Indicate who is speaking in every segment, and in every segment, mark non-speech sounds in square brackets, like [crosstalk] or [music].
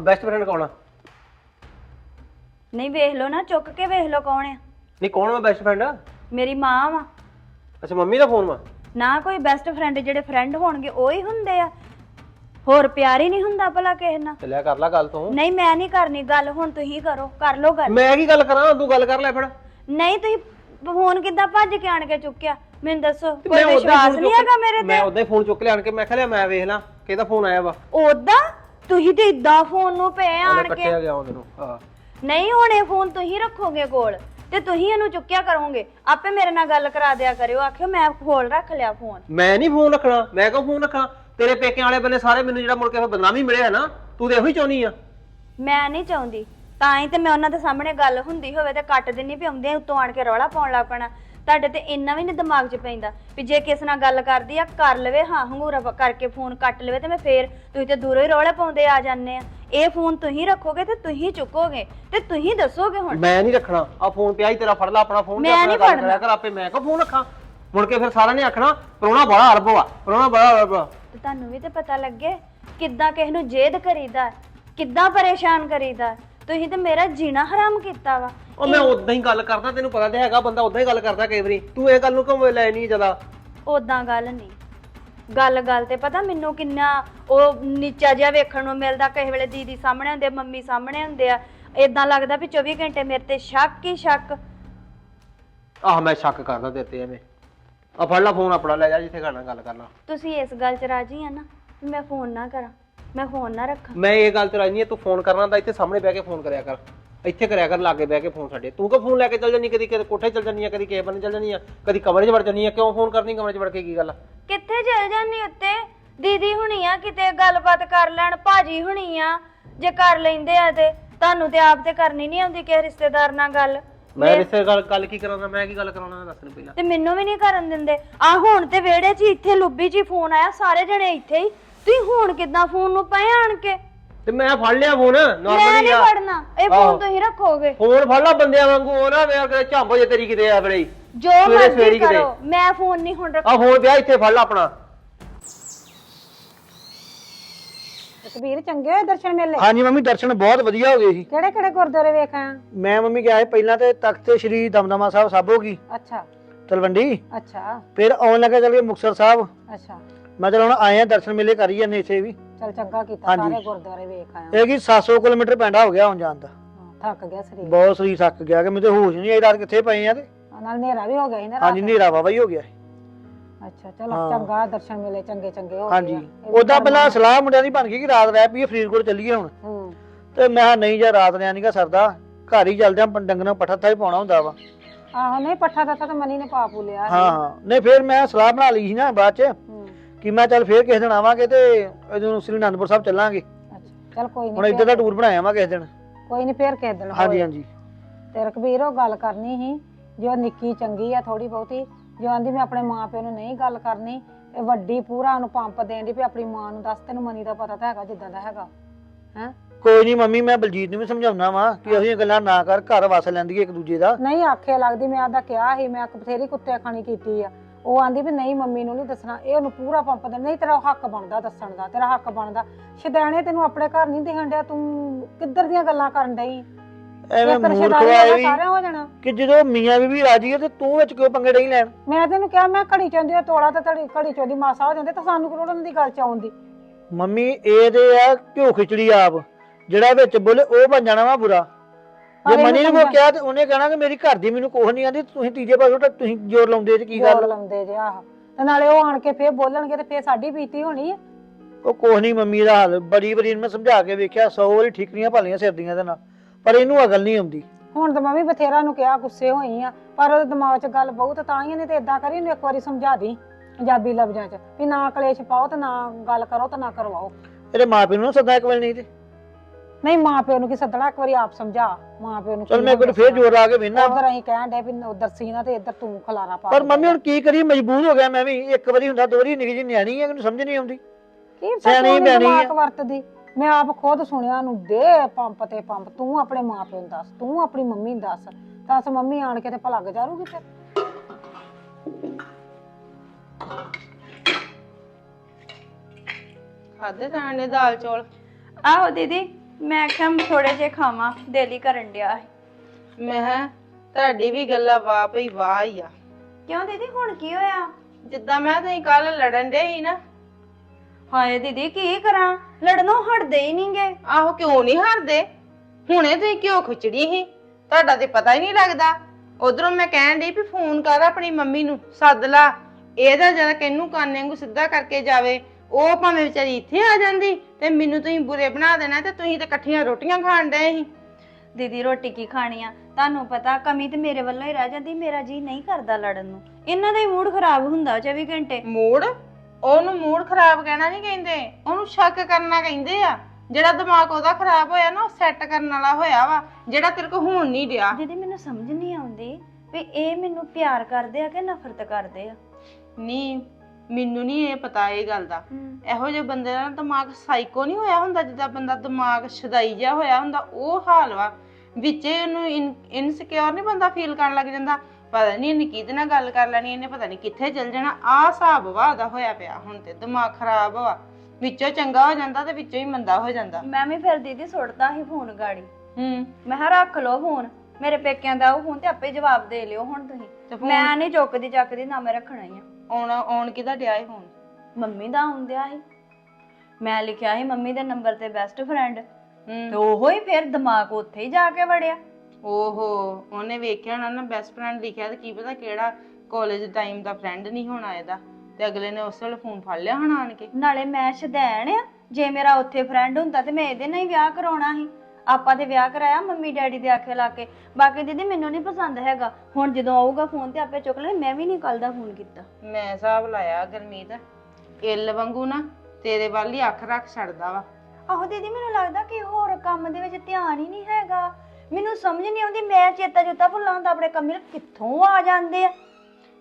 Speaker 1: ਆ best friend ਕੌਣ ਆ?
Speaker 2: ਨਹੀਂ ਵੇਖ ਲਓ ਨਾ ਚੁੱਕ ਕੇ ਵੇਖ ਲਓ ਕੌਣ ਆ।
Speaker 1: ਨਹੀਂ ਕੌਣ ਵਾ ਬੈਸਟ ਫਰੈਂਡ
Speaker 2: ਮੇਰੀ ਮਾਂ ਵਾ।
Speaker 1: ਅੱਛਾ ਮੰਮੀ ਦਾ ਫੋਨ ਵਾ?
Speaker 2: ਨਾ ਕੋਈ ਬੈਸਟ ਫਰੈਂਡ ਜਿਹੜੇ ਫਰੈਂਡ ਹੋਣਗੇ ਉਹ ਹੀ ਹੁੰਦੇ ਆ। ਹੋਰ ਪਿਆਰ ਹੀ ਨਹੀਂ ਹੁੰਦਾ ਭਲਾ ਕਿਸੇ ਨਾਲ।
Speaker 1: ਤੇ ਲੈ ਕਰ ਲੈ ਗੱਲ ਤੂੰ।
Speaker 2: ਨਹੀਂ ਮੈਂ ਨਹੀਂ ਕਰਨੀ ਗੱਲ ਹੁਣ ਤੁਸੀਂ ਕਰੋ ਕਰ ਲਓ ਗੱਲ।
Speaker 1: ਮੈਂ ਕੀ ਗੱਲ ਕਰਾਂ ਤੂੰ ਗੱਲ ਕਰ ਲੈ ਫਿਰ।
Speaker 2: ਨਹੀਂ ਤੁਸੀਂ ਫੋਨ ਕਿੱਦਾਂ ਭੱਜ ਕੇ ਆਣ ਕੇ ਚੁੱਕਿਆ? ਮੈਨੂੰ ਦੱਸੋ ਕੋਈ
Speaker 1: ਮੈਂ
Speaker 2: ਵਿਸ਼ਵਾਸ ਨਹੀਂ ਹੈਗਾ ਮੇਰੇ
Speaker 1: ਮੈਂ
Speaker 2: ਤੇ?
Speaker 1: ਉਦਾਂ ਹੀ ਫੋਨ ਚੁੱਕ ਲਿਆਣ ਕੇ ਮੈਂ ਕਿਹਾ ਲਿਆ ਮੈਂ ਵੇਖ ਲਾਂ ਕਿਹਦਾ ਫੋਨ ਆਇਆ ਵਾ।
Speaker 2: ਉਦਾਂ ਤੁਸੀਂ ਤੇ ਇਦਾਂ ਫੋਨ ਨੂੰ ਪਏ
Speaker 1: ਉਹਨੇ
Speaker 2: ਆਣ ਕੇ
Speaker 1: ਕੱਟਿਆ ਗਿਆ ਉਹਦੇ ਨੂੰ ਹਾਂ।
Speaker 2: ਨਹੀਂ ਹੁਣ ਇਹ ਫੋਨ ਤੁਸੀਂ ਰੱਖੋਗੇ ਕੋਲ ਤੇ ਤੁਸੀਂ ਇਹਨੂੰ ਚੁੱਕਿਆ ਕਰੋਗੇ। ਆਪੇ ਮੇਰੇ ਨਾਲ ਗੱਲ ਕਰਾ ਦਿਆ ਕਰਿਓ ਆਖਿਓ ਮੈਂ ਕੋਲ ਰੱਖ ਲਿਆ ਫੋਨ
Speaker 1: ਮੈਂ ਨਹੀਂ ਫੋਨ ਰੱਖਣਾ ਮੈਂ ਕਿਉਂ ਫੋਨ ਰੱਖਾਂ? ਤੇਰੇ ਪੇਕਿਆਂ ਵਾਲੇ ਬੰਨੇ ਸਾਰੇ ਮੈਨੂੰ ਜਿਹੜਾ ਮੁੜ ਕੇ ਫਿਰ ਬਦਨਾਮੀ ਮਿਲਿਆ ਨਾ ਤੂੰ ਤੇ ਇਹੋ ਹੀ ਚਾਹੁੰਦੀ ਆ।
Speaker 2: ਮੈਂ ਨਹੀਂ ਚਾਹੁੰਦੀ। ਤਾਂ ਹੀ ਤੇ ਮੈਂ ਉਹਨਾਂ ਦੇ ਸਾਹਮਣੇ ਗੱਲ ਹੁੰਦੀ ਹੋਵੇ ਤੇ ਕੱਟ ਦਿੰਨੀ ਵੀ ਆਉਂਦੇ ਉੱਤੋਂ ਆਣ ਕੇ ਰੌਲਾ ਪਾਉਣ ਲੱਗ ਪੈਣਾ। ਤੁਹਾਡੇ ਤੇ ਇੰਨਾ ਵੀ ਨਹੀਂ ਦਿਮਾਗ 'ਚ ਪੈਂਦਾ ਵੀ ਜੇ ਕਿਸੇ ਨਾਲ ਗੱਲ ਕਰਦੀ ਆ ਕਰ ਲਵੇ ਹਾਂ ਹੰਗੂਰਾ ਕਰਕੇ ਫੋਨ ਕੱਟ ਲਵੇ ਤੇ ਮੈਂ ਫੇਰ ਤੁਸੀਂ ਤੇ ਦੂਰੋਂ ਹੀ ਰੌਲੇ ਪਾਉਂਦੇ ਆ ਜਾਂਦੇ ਆ। ਇਹ ਫੋਨ ਤੁਸੀਂ ਰੱਖੋਗੇ ਤੇ ਤੁਸੀਂ ਚੁੱਕੋਗੇ ਤੇ ਤੁਸੀਂ ਦੱਸੋਗੇ ਹੁਣ।
Speaker 1: ਮੈਂ ਨਹੀਂ ਰੱਖਣਾ। ਆ ਫੋਨ ਪਿਆ ਹੀ ਤੇਰਾ ਫੜ ਲੈ ਆਪਣਾ ਫੋਨ
Speaker 2: ਮੈਂ ਨਹੀਂ ਫੜਨਾ।
Speaker 1: ਕਰ ਆਪੇ। ਮੈਂ ਕਿਉਂ ਫੋਨ ਰੱਖਾਂ। ਮੁੜ ਕੇ ਫਿਰ ਸਾਰਿਆਂ ਨੇ ਆਖਣਾ ਪਰੋਣਾ ਬੜਾ ਅਰਬ ਵਾ ਪਰੋਣਾ ਬੜਾ ਅਰਬ ਵਾ।
Speaker 2: ਤੇ ਤੁਹਾਨੂੰ ਵੀ ਤੇ ਪਤਾ ਲੱਗੇ ਕਿੱਦਾਂ ਕਿਸੇ ਨੂੰ ਜੇਦ ਕਰੀਦਾ ਕਿੱਦਾਂ ਪਰੇਸ਼ਾਨ ਕਰੀਦਾ। ਤੁਸੀਂ ਤੇ ਮੇਰਾ ਜੀਣਾ ਹਰਾਮ ਕੀਤਾ ਵਾ।
Speaker 1: ਉਹ ਮੈਂ ਉਦਾਂ ਹੀ ਗੱਲ ਕਰਦਾ ਤੈਨੂੰ ਪਤਾ ਤੇ ਹੈਗਾ ਬੰਦਾ ਉਦਾਂ ਹੀ ਗੱਲ ਕਰਦਾ ਕਈ ਵਾਰੀ। ਤੂੰ ਇਹ ਗੱਲ ਨੂੰ ਕਿਉਂ ਲੈ ਨਹੀਂ ਜ਼ਿਆਦਾ?
Speaker 2: ਉਦਾਂ ਗੱਲ ਨਹੀਂ। ਗੱਲ ਗੱਲ ਤੇ ਪਤਾ ਮੈਨੂੰ ਕਿੰਨਾ ਉਹ ਨੀਚਾ ਜਿਹਾ ਵੇਖਣ ਨੂੰ ਮਿਲਦਾ ਕਿਸੇ ਵੇਲੇ ਦੀਦੀ ਸਾਹਮਣੇ ਹੁੰਦੇ ਮੰਮੀ ਸਾਹਮਣੇ ਹੁੰਦੇ ਆ। ਇਦਾਂ ਲੱਗਦਾ ਵੀ 24 ਘੰਟੇ ਮੇਰੇ ਤੇ ਸ਼ੱਕ ਹੀ ਸ਼ੱਕ।
Speaker 1: ਆਹ ਮੈਂ ਸ਼ੱਕ ਕਰਦਾ ਤੇਰੇ ਤੇ ਐਵੇਂ। ਆ ਫੜ ਲੈ ਫੋਨ ਆਪਣਾ ਲੈ ਜਾ ਜਿੱਥੇ ਕਰਨਾ ਗੱਲ ਕਰਨਾ।
Speaker 2: ਤੁਸੀਂ ਇਸ ਗੱਲ 'ਚ ਰਾਜੀ ਆ ਨਾ ਵੀ ਮੈਂ ਫੋਨ ਨਾ ਕਰਾਂ। ਮੈਂ ਫੋਨ ਨਾ ਰੱਖਾਂ।
Speaker 1: ਮੈਂ ਇਹ ਗੱਲ ਤੇ ਰਾਜੀ ਨਹੀਂ ਤੂੰ ਫੋਨ ਕਰਨਾ ਤਾਂ ਇੱਥੇ ਸਾਹਮਣੇ ਬਹਿ ਕੇ ਫੋਨ ਕਰਿਆ ਕਰ। ਇੱਥੇ ਕਰਿਆ ਕਰ ਲਾਗੇ ਬਹਿ ਕੇ ਫੋਨ ਸਾਡੇ। ਤੂੰ ਕਿਉਂ ਫੋਨ ਲੈ ਕੇ ਚੱਲ ਜਾਨੀ ਕਦੀ ਕਿਤੇ ਕੋਠੇ ਚੱਲ ਜਾਨੀ ਆ ਕਦੀ ਕਿਸੇ ਬੰਨੇ ਚੱਲ ਜਾਨੀ ਆ ਕਦੀ ਕਮਰੇ 'ਚ ਵੜ ਜਾਨੀ ਆ। ਕਿਉਂ ਫੋਨ ਕਰਨੀ ਕਮਰੇ 'ਚ ਵੜ ਕੇ ਕੀ ਗੱਲ ਆ?
Speaker 2: ਕਿੱਥੇ ਚਲ ਜਾਂਦੀ ਉੱਤੇ? ਦੀਦੀ ਹੁਣੀ ਆ ਕਿਤੇ ਗੱਲਬਾਤ ਕਰ ਲੈਣ ਭਾਜੀ ਹੁਣੀ ਆ ਜੇ ਕਰ ਲੈਂਦੇ ਆ ਤੇ। ਤੁਹਾਨੂੰ ਤੇ ਆਪ ਤੇ ਕਰਨੀ ਨਹੀਂ ਆਉਂਦੀ ਕਿਸੇ ਰਿਸ਼ਤੇਦਾਰ ਨਾਲ ਗੱਲ।
Speaker 1: ਮੈਂ ਰਿਸ਼ਤੇ ਗੱਲ ਗੱਲ ਕੀ ਕਰਾਉਣਾ ਮੈਂ ਕੀ ਗੱਲ ਕਰਾਉਣਾ? ਦੱਸ ਨੂੰ ਪਹਿਲਾਂ।
Speaker 2: ਤੇ ਮੈਨੂੰ ਵੀ ਨਹੀਂ ਕਰਨ ਦਿੰਦੇ। ਆ ਹੁਣ ਤੇ ਵਿਹੜੇ 'ਚ ਹੀ ਇੱਥੇ ਲੁੱਬੀ 'ਚ ਹੀ ਫੋਨ ਆਇਆ ਸਾਰੇ ਜਣੇ ਇੱਥੇ ਹੀ। ਤੁਸੀਂ ਹੁਣ ਕਿੱਦਾਂ ਫੋਨ ਨੂੰ ਪਏ ਆਣ ਕੇ?
Speaker 1: ਤੇ ਮੈਂ ਫੜ ਲਿਆ ਫੋਨ
Speaker 2: ਮੈਂ
Speaker 1: ਨਾਰਮਲੀ
Speaker 2: ਨਹੀਂ
Speaker 1: ਆ।
Speaker 2: ਫੜਨਾ। ਇਹ
Speaker 1: ਆਹੋ।
Speaker 2: ਫੋਨ ਤੁਸੀਂ ਰੱਖੋਗੇ।
Speaker 1: ਫੋਨ ਫੜ ਲਾ ਬੰਦਿਆਂ ਵਾਂਗੂ ਉਹ ਨਾ ਵੇਖ ਕੇ ਝਾਂਬੋ ਜੇ ਤੇਰੀ ਕਿਤੇ ਆ ਬੜੇ
Speaker 2: ਜੋ
Speaker 1: ਸਵੇਰੇ
Speaker 2: ਮਰਜ਼ੀ
Speaker 1: ਕਿਤੇ।
Speaker 2: ਕਰੋ ਮੈਂ ਫੋਨ ਨਹੀਂ ਹੁਣ ਰੱਖ
Speaker 1: ਆ ਫੋਨ ਪਿਆ ਇੱਥੇ ਫੜ ਲਾ ਆਪਣਾ।
Speaker 3: ਕਬੀਰ ਚੰਗੇ ਹੋਏ ਦਰਸ਼ਨ ਮੇਲੇ?
Speaker 4: ਹਾਂਜੀ ਮੰਮੀ ਦਰਸ਼ਨ ਬਹੁਤ ਵਧੀਆ ਹੋ ਗਏ ਸੀ।
Speaker 3: ਕਿਹੜੇ ਕਿਹੜੇ ਗੁਰਦੁਆਰੇ ਵੇਖ?
Speaker 4: ਮੈਂ ਮੰਮੀ ਗਿਆ ਸੀ ਪਹਿਲਾਂ ਤੇ ਤਖਤ ਸ੍ਰੀ ਦਮਦਮਾ ਸਾਹਿਬ ਸਾਬੋ ਕੀ।
Speaker 3: ਅੱਛਾ।
Speaker 4: ਤਲਵੰਡੀ।
Speaker 3: ਅੱਛਾ।
Speaker 4: ਫਿਰ ਆਉਣ ਲੱਗਾ ਚੱਲ ਗਏ ਮੁਕਤਸਰ ਸਾਹਿਬ।
Speaker 3: ਅੱਛਾ।
Speaker 4: ਮੈਂ ਚਲ ਹੁਣ ਆਏ ਆ ਦਰਸ਼ਨ ਮੇਲੇ ਕਰੀ ਜਾਂਦੇ ਇੱਥੇ ਵੀ।
Speaker 3: ਚਲ ਚੰਗਾ ਕੀਤਾ
Speaker 4: ਹਾਂਜੀ।
Speaker 3: ਸਾਰੇ ਗੁਰਦੁਆਰੇ ਵੇਖ ਆਇਆ।
Speaker 4: ਇਹ ਕੀ 700 ਕਿਲੋਮੀਟਰ ਪੈਂਡਾ ਹੋ ਗਿਆ ਹੁਣ ਜਾਣ ਦਾ।
Speaker 3: ਹਾਂ, ਥੱਕ ਗਿਆ ਸਰੀਰ।
Speaker 4: ਬਹੁਤ ਸਰੀਰ ਥੱਕ ਗਿਆ ਕਿ ਮੈਨੂੰ ਤੇ ਹੋਸ਼ ਨਹੀਂ ਆਈ ਰਾਤ ਕਿੱਥੇ ਪਏ ਆ ਤੇ।
Speaker 3: ਨਾਲ ਹਨੇਰਾ ਵੀ ਹੋ ਗਿਆ ਸੀ ਨਾ ਰਾਤ।
Speaker 4: ਹਾਂਜੀ ਹਨੇਰਾ ਵਾਵਾ ਹੀ ਹੋ ਗਿਆ ਸੀ।
Speaker 3: ਅੱਛਾ ਚਲੋ
Speaker 4: ਹਾਂ।
Speaker 3: ਚੰਗਾ ਦਰਸ਼ਨ ਮੇਲੇ ਚੰਗੇ ਚੰਗੇ ਹੋ
Speaker 4: ਹਾਂਜੀ
Speaker 3: ਗਏ ਆ। ਇਹ ਵੀ
Speaker 4: ਉਦਾਂ
Speaker 3: ਕਰਨਾ।
Speaker 4: ਪਹਿਲਾਂ ਸਲਾਹ ਮੁੰਡਿਆਂ ਦੀ ਬਣ ਗਈ ਕਿ ਰਾਤ ਰਹਿ ਪਈਏ ਫਰੀਦਕੋਟ ਚੱਲੀਏ ਹੁਣ।
Speaker 3: ਹੂੰ।
Speaker 4: ਤੇ ਮੈਂ ਕਿਹਾ ਨਹੀਂ ਜਾਂ ਰਾਤ ਰਿਆ ਨਹੀਂਗਾ ਸਰਦਾ। ਘਰ ਹੀ ਚੱਲਦੇ ਆ ਡੰਗਰਾਂ ਪੱਠਾ ਥਾਈ ਪਾਉਣਾ ਹੁੰਦਾ ਵਾ।
Speaker 3: ਆਹੋ ਨਹੀਂ ਪੱਠਾ ਦਿੱਤਾ ਤਾਂ ਮਨੀ ਨੇ ਪਾਪੂ ਲਿਆ ਸੀ।
Speaker 4: ਹਾਂ ਹਾਂ। ਨਹੀਂ ਫਿਰ ਮੈਂ ਸਲਾਹ ਬਣਾ ਲਈ ਸੀ ਨਾ ਬਾਅਦ ਚ।
Speaker 3: ਹੂੰ।
Speaker 4: ਕਿ ਮੈਂ ਚੱਲ ਫੇਰ ਕਿਸੇ ਦਿਨ ਆਵਾਂਗੇ ਤੇ ਇਹਨੂੰ ਸ੍ਰੀ ਅਨੰਦਪੁਰ ਸਾਹਿਬ ਚੱਲਾਂਗੇ।
Speaker 3: ਅੱਛਾ ਚਲ ਕੋਈ
Speaker 4: ਹੁਣ
Speaker 3: ਨਹੀਂ
Speaker 4: ਇੱਧਰ ਦਾ ਟੂਰ ਬਣਾਇਆ ਕਿਸੇ ਦਿਨ।
Speaker 3: ਕੋਈ ਨਹੀਂ ਫੇਰ ਕਿਸੇ ਦਿਨ
Speaker 4: ਹਾਂਜੀ। ਹਾਂਜੀ।
Speaker 3: ਤੇ ਰਕਬੀਰ ਉਹ ਗੱਲ ਕਰਨੀ ਸੀ ਜੋ ਨਿੱਕੀ ਚੰਗੀ ਆ ਥੋੜੀ ਬਹੁਤੀ ਜੋ ਆਂਦੀ ਮੈਂ ਆਪਣੇ ਮਾਂ ਪਿਓ ਨੂੰ ਨਹੀਂ ਗੱਲ ਕਰਨੀ ਇਹ ਵੱਡੀ ਪੂਰਾ ਉਹਨੂੰ ਪੰਪ ਦੇਣ ਦੀ ਵੀ ਆਪਣੀ ਮਾਂ ਨੂੰ ਦੱਸ ਤੈਨੂੰ ਮਨੀ ਦਾ ਪਤਾ ਤਾਂ ਹੈਗਾ ਜਿੱਦਾਂ ਦਾ ਹੈਗਾ। ਹੈ?
Speaker 4: ਕੋਈ ਨਹੀਂ ਮੰਮੀ ਮੈਂ ਬਲਜੀਤ ਨੂੰ ਵੀ ਸਮਝਾਉਣਾ ਵਾ ਕਿ ਇਹੋ ਜਿਹੀਆਂ ਗੱਲਾਂ ਨਾ ਕਰ ਘਰ ਵਸ ਲੈਂਦੀ ਇੱਕ ਦੂਜੇ ਦਾ।
Speaker 3: ਨਹੀਂ ਆਖੇ ਲੱਗਦੀ ਮੈਂ ਆਦਾ ਕਿਹਾ ਸੀ ਮੈਂ ਇੱਕ ਬਥੇਰੀ ਕੁੱਤੇ ਖਾਣੀ ਕੀਤੀ ਆ। ਉਹ ਆਂਦੀ ਵੀ ਨਹੀਂ ਮੰਮੀ ਨੂੰ ਨਹੀਂ ਦੱਸਣਾ ਇਹ ਉਹਨੂੰ ਪੂਰਾ ਪੰਪ ਦੇ ਨਹੀਂ ਤੇਰਾ ਹੱਕ ਬਣਦਾ ਦੱਸਣ ਦਾ ਤੇਰਾ ਹੱਕ ਬਣਦਾ। ਸ਼ਦੈਣੇ ਤੈਨੂੰ ਆਪਣੇ ਘਰ ਨਹੀਂ ਦਿਖਣ ਡਿਆ ਤੂੰ ਕਿੱਧਰ ਦੀਆਂ ਗੱਲਾਂ ਕਰਨ ਡਈ?
Speaker 4: ਐਵੇਂ ਮੂਰਖ
Speaker 3: ਸਾਰਿਆਂ ਹੋ ਜਾਣਾ।
Speaker 4: ਕਿ ਜਦੋਂ ਮੀਆਂ ਬੀਬੀ ਰਾਜੀ ਹੈ ਤੇ ਤੂੰ ਵਿੱਚ ਕਿਉਂ ਪੰਗੇ ਨਹੀਂ ਲੈਣ?
Speaker 3: ਮੈਂ ਤੈਨੂੰ ਕਿਹਾ ਮੈਂ ਘੜੀ ਚੋਂਦੀ ਆ ਤੋੜਾ ਤੇ ਧੜੀ ਘੜੀ ਚੋਂਦੀ ਮਾਸਾ ਹੋ ਜਾਂਦੇ ਤਾਂ ਸਾਨੂੰ ਕਿਹੜਾ ਉਹਨਾਂ ਦੀ ਗੱਲ ਚ ਆਉਂਦੀ
Speaker 4: ਮੰਮੀ ਇਹ ਤੇ ਆ ਘਿਓ ਖਿਚੜੀ ਆਪ ਜਿਹੜਾ ਵਿੱਚ ਬੋਲੇ ਉਹ ਬਣ ਜਾਣਾ ਵਾ ਬੁਰਾ। ਜੇ
Speaker 3: ਇਹਨੂੰ
Speaker 4: ਮਨੀ ਨੂੰ
Speaker 3: ਸਮਝਾ-
Speaker 4: ਕਿਹਾ ਤੇ ਉਹਨੇ ਕਹਿਣਾ ਕਿ ਮੇਰੀ ਘਰ ਦੀ ਮੈਨੂੰ ਕੁਛ ਨਹੀਂ ਆਂਦੀ ਤੁਸੀਂ ਤੀਜੇ ਪਾਸੋਂ ਤਾਂ ਤੁਸੀਂ ਜ਼ੋਰ ਲਾਉਂਦੇ ਤੇ ਕੀ
Speaker 3: ਜ਼ੋਰ
Speaker 4: ਗੱਲ?
Speaker 3: ਲਾਉਂਦੇ ਜੇ ਆਹ। ਤੇ ਨਾਲੇ ਉਹ ਆਣ ਕੇ ਫੇਰ ਬੋਲਣਗੇ ਤੇ ਫੇਰ ਸਾਡੀ ਬੀਤੀ ਹੋਣੀ ਆ।
Speaker 4: ਉਹ ਕੁਛ ਨਹੀਂ ਮੰਮੀ ਦਾ ਹਾਲ ਬੜੀ ਬੜੀ ਮੈਂ ਸਮਝਾ ਕੇ ਵੇਖਿਆ 100 ਵਾਰੀ ਠੀਕਰੀਆਂ ਭਾਲੀਆਂ ਸਿਰਦੀਆਂ ਦੇ ਨਾਲ ਪਰ ਇਹਨੂੰ ਅਗਲ ਨਹੀਂ ਆਉਂਦੀ।
Speaker 3: ਹੁਣ ਤਾਂ ਮੈਂ ਵੀ ਬਥੇਰਾ ਨੂੰ ਕਿਹਾ ਗੁੱਸੇ ਹੋਈ ਆ ਪਰ ਉਹਦੇ ਦਿਮਾਗ 'ਚ ਗੱਲ ਬਹੁਤ ਤਾਂ ਹੀ ਨਹੀਂ ਤੇ ਇਦਾਂ ਕਰੀ ਇਹਨੂੰ ਇੱਕ ਵਾਰੀ ਸਮਝਾ ਦੀ ਪੰਜਾਬੀ ਲਫ਼ਜ਼ਾਂ 'ਚ ਵੀ ਨਾ ਕਲੇਸ਼ ਪਾਓ ਤੇ ਨਾ ਗੱਲ ਕਰੋ ਤੇ ਨਾ ਕਰਵਾਓ।
Speaker 4: ਇਹਦੇ ਮਾਪੇ ਨੂੰ ਨਾ ਸਦਾ ਇੱਕ ਵਾਰੀ ਨਹੀਂ ਤੇ।
Speaker 3: ਨਹੀਂ ਮਾਂ ਪਿਓ ਨੂੰ ਕੀ ਸੱਦਣਾ ਇੱਕ ਵਾਰੀ ਆਪ ਸਮਝਾ। ਮਾਂ ਪਿਓ ਨੂੰ
Speaker 4: ਚਲ ਮੈਂ ਕੋਈ ਫੇਰ ਜ਼ੋਰ ਲਾ ਕੇ ਵੇਖਣਾ।
Speaker 3: ਉਧਰ ਅਸੀਂ ਕਹਿਣ ਡੇ ਵੀ ਉਧਰ ਸੀ ਨਾ ਤੇ ਇੱਧਰ ਤੂੰ ਖਲਾਰਾ ਪਾ
Speaker 4: ਪਰ
Speaker 3: ਕੇ
Speaker 4: ਮੰਮੀ ਹੁਣ ਕੀ ਕਰੀ ਮਜਬੂਰ ਹੋ ਗਿਆ ਮੈਂ ਵੀ। ਇੱਕ ਵਾਰੀ ਹੁੰਦਾ ਦੋ ਵਾਰੀ ਨਿੱਕੀ ਜੀ ਨਿਆਣੀ ਹੈ ਇਹਨੂੰ ਸਮਝ ਨਹੀਂ ਆਉਂਦੀ।
Speaker 3: ਕੀ
Speaker 4: ਸਿਆਣੀ ਬਿਆਣੀ।
Speaker 3: ਦਿਮਾਗ ਵਰਤਦੀ। ਮੈਂ ਆਪ ਖੁਦ ਸੁਣਿਆ ਨੂੰ ਦੇ ਪੰਪ ਤੇ ਪੰਪ ਤੂੰ ਆਪਣੇ ਮਾਂ ਪਿਓ ਨੂੰ ਦੱਸ ਤੂੰ ਆਪਣੀ ਮੰਮੀ ਨੂੰ ਦੱਸ। ਦੱਸ ਮੰਮੀ ਆਣ ਕੇ ਤੇ ਭਲਾ ਗੁਜ਼ਾਰੂਗੀ ਤੇ
Speaker 5: ਖਾਦੇ ਜਾਣ ਦਾਲ ਚੌਲ?
Speaker 2: ਆਹੋ ਦੀਦੀ। ਮੈਂ ਕਿਹਾ ਥੋੜੇ ਜੇ ਖਾਵਾਂ ਦਿਲ ਹੀ ਕਰਨ ਡਿਆ ਸੀ।
Speaker 5: ਮੈਂ ਕਿਹਾ ਤੁਹਾਡੀ ਵੀ ਗੱਲਾਂ ਵਾਹ ਭਈ ਵਾਹ ਹੀ ਆ।
Speaker 2: ਕਿਉਂ ਦੀਦੀ ਹੁਣ ਕੀ ਹੋਇਆ?
Speaker 5: ਜਿੱਦਾਂ ਮੈਂ ਤੁਸੀਂ ਕੱਲ ਲੜਨ ਦੇ ਸੀ ਨਾ।
Speaker 2: ਹਾਏ ਦੀਦੀ ਕੀ ਕਰਾਂ? ਲੜਨੋਂ ਹਟਦੇ ਹੀ ਨਹੀਂਗੇ
Speaker 5: ਆਹੋ ਕਿਉਂ ਨਹੀਂ ਹਾਰਦੇ ਹੁਣੇ ਤੁਸੀਂ ਕਿਉਂ ਖਿਚੜੀ ਸੀ ਤੁਹਾਡਾ ਤੇ ਪਤਾ ਹੀ ਨਹੀਂ ਲੱਗਦਾ। ਉਧਰੋਂ ਮੈਂ ਕਹਿਣ ਡਈ ਵੀ ਫੋਨ ਕਰ ਆਪਣੀ ਮੰਮੀ ਨੂੰ ਸੱਦ ਲਾ। ਇਹਦਾ ਜਰਾ ਕਿੰਨੂੰ ਕਾਨੇ ਨੂੰ ਸਿੱਧਾ ਕਰਕੇ ਜਾਵੇ। ਉਹ ਭਾਵੇਂ ਵਿਚਾਰੀ ਇੱਥੇ ਆ ਜਾਂਦੀ ਤੇ ਮੈਨੂੰ ਤੁਸੀਂ ਬੁਰੇ ਬਣਾ ਦੇਣਾ ਤੇ ਤੁਸੀਂ ਤੇ ਇਕੱਠੀਆਂ ਰੋਟੀਆਂ ਖਾਣ ਡਏ ਸੀ।
Speaker 2: ਦੀਦੀ ਰੋਟੀ ਕੀ ਖਾਣੀ ਆ? ਤੁਹਾਨੂੰ ਪਤਾ ਕਮੀ ਤੇ ਮੇਰੇ ਵੱਲੋਂ ਹੀ ਰਹਿ ਜਾਂਦੀ ਮੇਰਾ ਜੀ ਨਹੀਂ ਕਰਦਾ ਲੜਨ ਨੂੰ। ਇਹਨਾਂ ਦਾ ਹੀ ਮੂਡ ਖਰਾਬ ਹੁੰਦਾ 24 ਘੰਟੇ।
Speaker 5: ਮੂਡ? ਉਹਨੂੰ ਮੂਡ ਖਰਾਬ ਕਹਿਣਾ ਨਹੀਂ ਕਹਿੰਦੇ ਉਹਨੂੰ ਸ਼ੱਕ ਕਰਨਾ ਕਹਿੰਦੇ ਆ। ਜਿਹੜਾ ਦਿਮਾਗ ਉਹਦਾ ਖਰਾਬ ਹੋਇਆ ਨਾ ਉਹ ਸੈੱਟ ਕਰਨ ਵਾਲਾ ਹੋਇਆ ਵਾ ਜਿਹੜਾ ਤੇਰੇ ਕੋ ਹੋਣ ਨਹੀਂ ਡਿਆ
Speaker 2: ਦੀਦੀ ਮੈਨੂੰ ਸਮਝ ਨਹੀਂ ਆਉਂਦੀ ਵੀ ਇਹ ਮੈਨੂੰ ਪਿਆਰ ਕਰਦੇ ਆ ਕਿ ਨਫ਼ਰਤ ਕਰਦੇ ਆ?
Speaker 5: ਨਹੀਂ ਮੈਨੂੰ ਨਹੀਂ ਇਹ ਪਤਾ ਇਹ ਗੱਲ ਦਾ। ਇਹੋ ਜਿਹੇ ਬੰਦੇ ਦਾ ਨਾ ਦਿਮਾਗ ਸਾਈਕੋ ਨਹੀਂ ਹੋਇਆ ਹੁੰਦਾ ਜਿੱਦਾਂ ਬੰਦਾ ਦਿਮਾਗ ਛਦਾਈ ਜਿਹਾ ਹੋਇਆ ਹੁੰਦਾ ਉਹ ਹਾਲ ਵਾ। ਵਿੱਚੇ ਉਹਨੂੰ ਇਨਸਿਕਿਉਰ ਨਹੀਂ ਬੰਦਾ ਫੀਲ ਕਰਨ ਲੱਗ ਜਾਂਦਾ। ਪਤਾ ਨਹੀਂ ਇਹਨੇ ਕਿਹਦੇ ਨਾਲ ਗੱਲ ਕਰ ਲੈਣੀ ਇਹਨੇ ਪਤਾ ਨਹੀਂ ਕਿੱਥੇ ਚਲ ਜਾਣਾ। ਆਹ ਹਿਸਾਬ ਵਾ ਉਹਦਾ ਹੋਇਆ ਪਿਆ ਹੁਣ ਤੇ ਦਿਮਾਗ ਖਰਾਬ ਵਾ। ਵਿੱਚੋਂ ਚੰਗਾ ਹੋ ਜਾਂਦਾ ਤੇ ਵਿੱਚੋਂ ਹੀ ਮੰਦਾ ਹੋ ਜਾਂਦਾ।
Speaker 2: ਮੈਂ ਵੀ ਫਿਰ ਦੀਦੀ ਸੁੱਟਦਾ ਸੀ ਫੋਨ ਗਾੜੀ।
Speaker 5: ਹੂੰ।
Speaker 2: ਮੈਂ ਕਿਹਾ ਰੱਖ ਲਓ ਫੋਨ ਮੇਰੇ ਪੇਕਿਆਂ ਦਾ ਉਹ ਫੋਨ ਤੇ ਆਪੇ ਜਵਾਬ ਦੇ ਲਿਓ ਹੁਣ
Speaker 5: ਤੇ
Speaker 2: ਤੁਸੀਂ ਮੈਂ ਨਹੀਂ ਚੁੱਕਦੀ ਚੱਕਦੀ ਨਾ ਮੈਂ ਰੱਖਣਾ ਹੀ ਆ।
Speaker 5: ਆਉਣ ਆਉਣ ਕਿਹਦਾ ਡਿਆ ਏ ਹੁਣ?
Speaker 2: ਮੰਮੀ ਦਾ ਹੁੰਦਿਆ ਸੀ ਮੈਂ ਲਿਖਿਆ ਸੀ ਮੰਮੀ ਦੇ ਨੰਬਰ ਤੇ ਬੈਸਟ ਫਰੈਂਡ ਤੇ ਉਹੋ ਹੀ ਫਿਰ ਦਿਮਾਗ ਉੱਥੇ ਹੀ ਜਾ ਕੇ ਵੜਿਆ।
Speaker 5: ਓਹੋ ਉਹਨੇ ਵੇਖਿਆ ਹੋਣਾ ਨਾ ਬੈਸਟ ਫਰੈਂਡ ਲਿਖਿਆ ਤੇ ਕੀ ਪਤਾ ਕਿਹੜਾ ਕਾਲਜ ਟਾਈਮ ਦਾ ਫਰੈਂਡ ਨਹੀਂ ਹੋਣਾ ਇਹਦਾ। ਤੇ ਅਗਲੇ ਨੇ ਉਸ ਵੇਲੇ ਫੋਨ ਫੜ ਲਿਆ ਹੋਣਾ ਆਣ ਕੇ।
Speaker 2: ਨਾਲੇ ਮੈਂ ਸ਼ਦੈਣ ਆ। ਜੇ ਮੇਰਾ ਉੱਥੇ ਫਰੈਂਡ ਹੁੰਦਾ ਤੇ ਮੈਂ ਇਹਦੇ ਨਾਲ ਹੀ ਵਿਆਹ ਕਰਾਉਣਾ ਸੀ। ਆਪਾਂ ਤੇ ਵਿਆਹ ਕਰਾਇਆ ਮੰਮੀ ਡੈਡੀ ਦੇ ਆਖੇ ਲਾ ਕੇ। ਬਾਕੀ ਦੀਦੀ ਮੈਨੂੰ ਨਹੀਂ ਪਸੰਦ ਹੈਗਾ। ਹੁਣ ਜਦੋਂ ਆਊਗਾ ਫੋਨ ਤੇ ਆਪੇ ਚੁੱਕ ਲੈ ਮੈਂ ਵੀ ਨਹੀਂ ਕੱਲ ਦਾ ਫੋਨ ਕੀਤਾ।
Speaker 5: ਮੈਂ ਹਿਸਾਬ ਲਾਇਆ ਗਰਮੀਤ ਇੱਲ ਵਾਂਗੂ ਨਾ ਤੇਰੇ ਵੱਲ ਹੀ ਅੱਖ ਰੱਖ ਛੱਡਦਾ ਵਾ।
Speaker 2: ਆਹੋ ਦੀਦੀ ਮੈਨੂੰ ਲੱਗਦਾ ਕਿ ਹੋਰ ਕੰਮ ਦੇ ਵਿੱਚ ਧਿਆਨ ਹੀ ਨਹੀਂ ਹੈਗਾ। ਮੈਨੂੰ ਸਮਝ ਨਹੀਂ ਆਉਂਦੀ ਮੈਂ ਚੇਤਾ ਚੁੱਤਾ ਭੁੱਲਾਂ ਹੁੰਦਾ ਆਪਣੇ ਕੰਮ ਕਿੱਥੋਂ ਆ ਜਾਂਦੇ ਆ?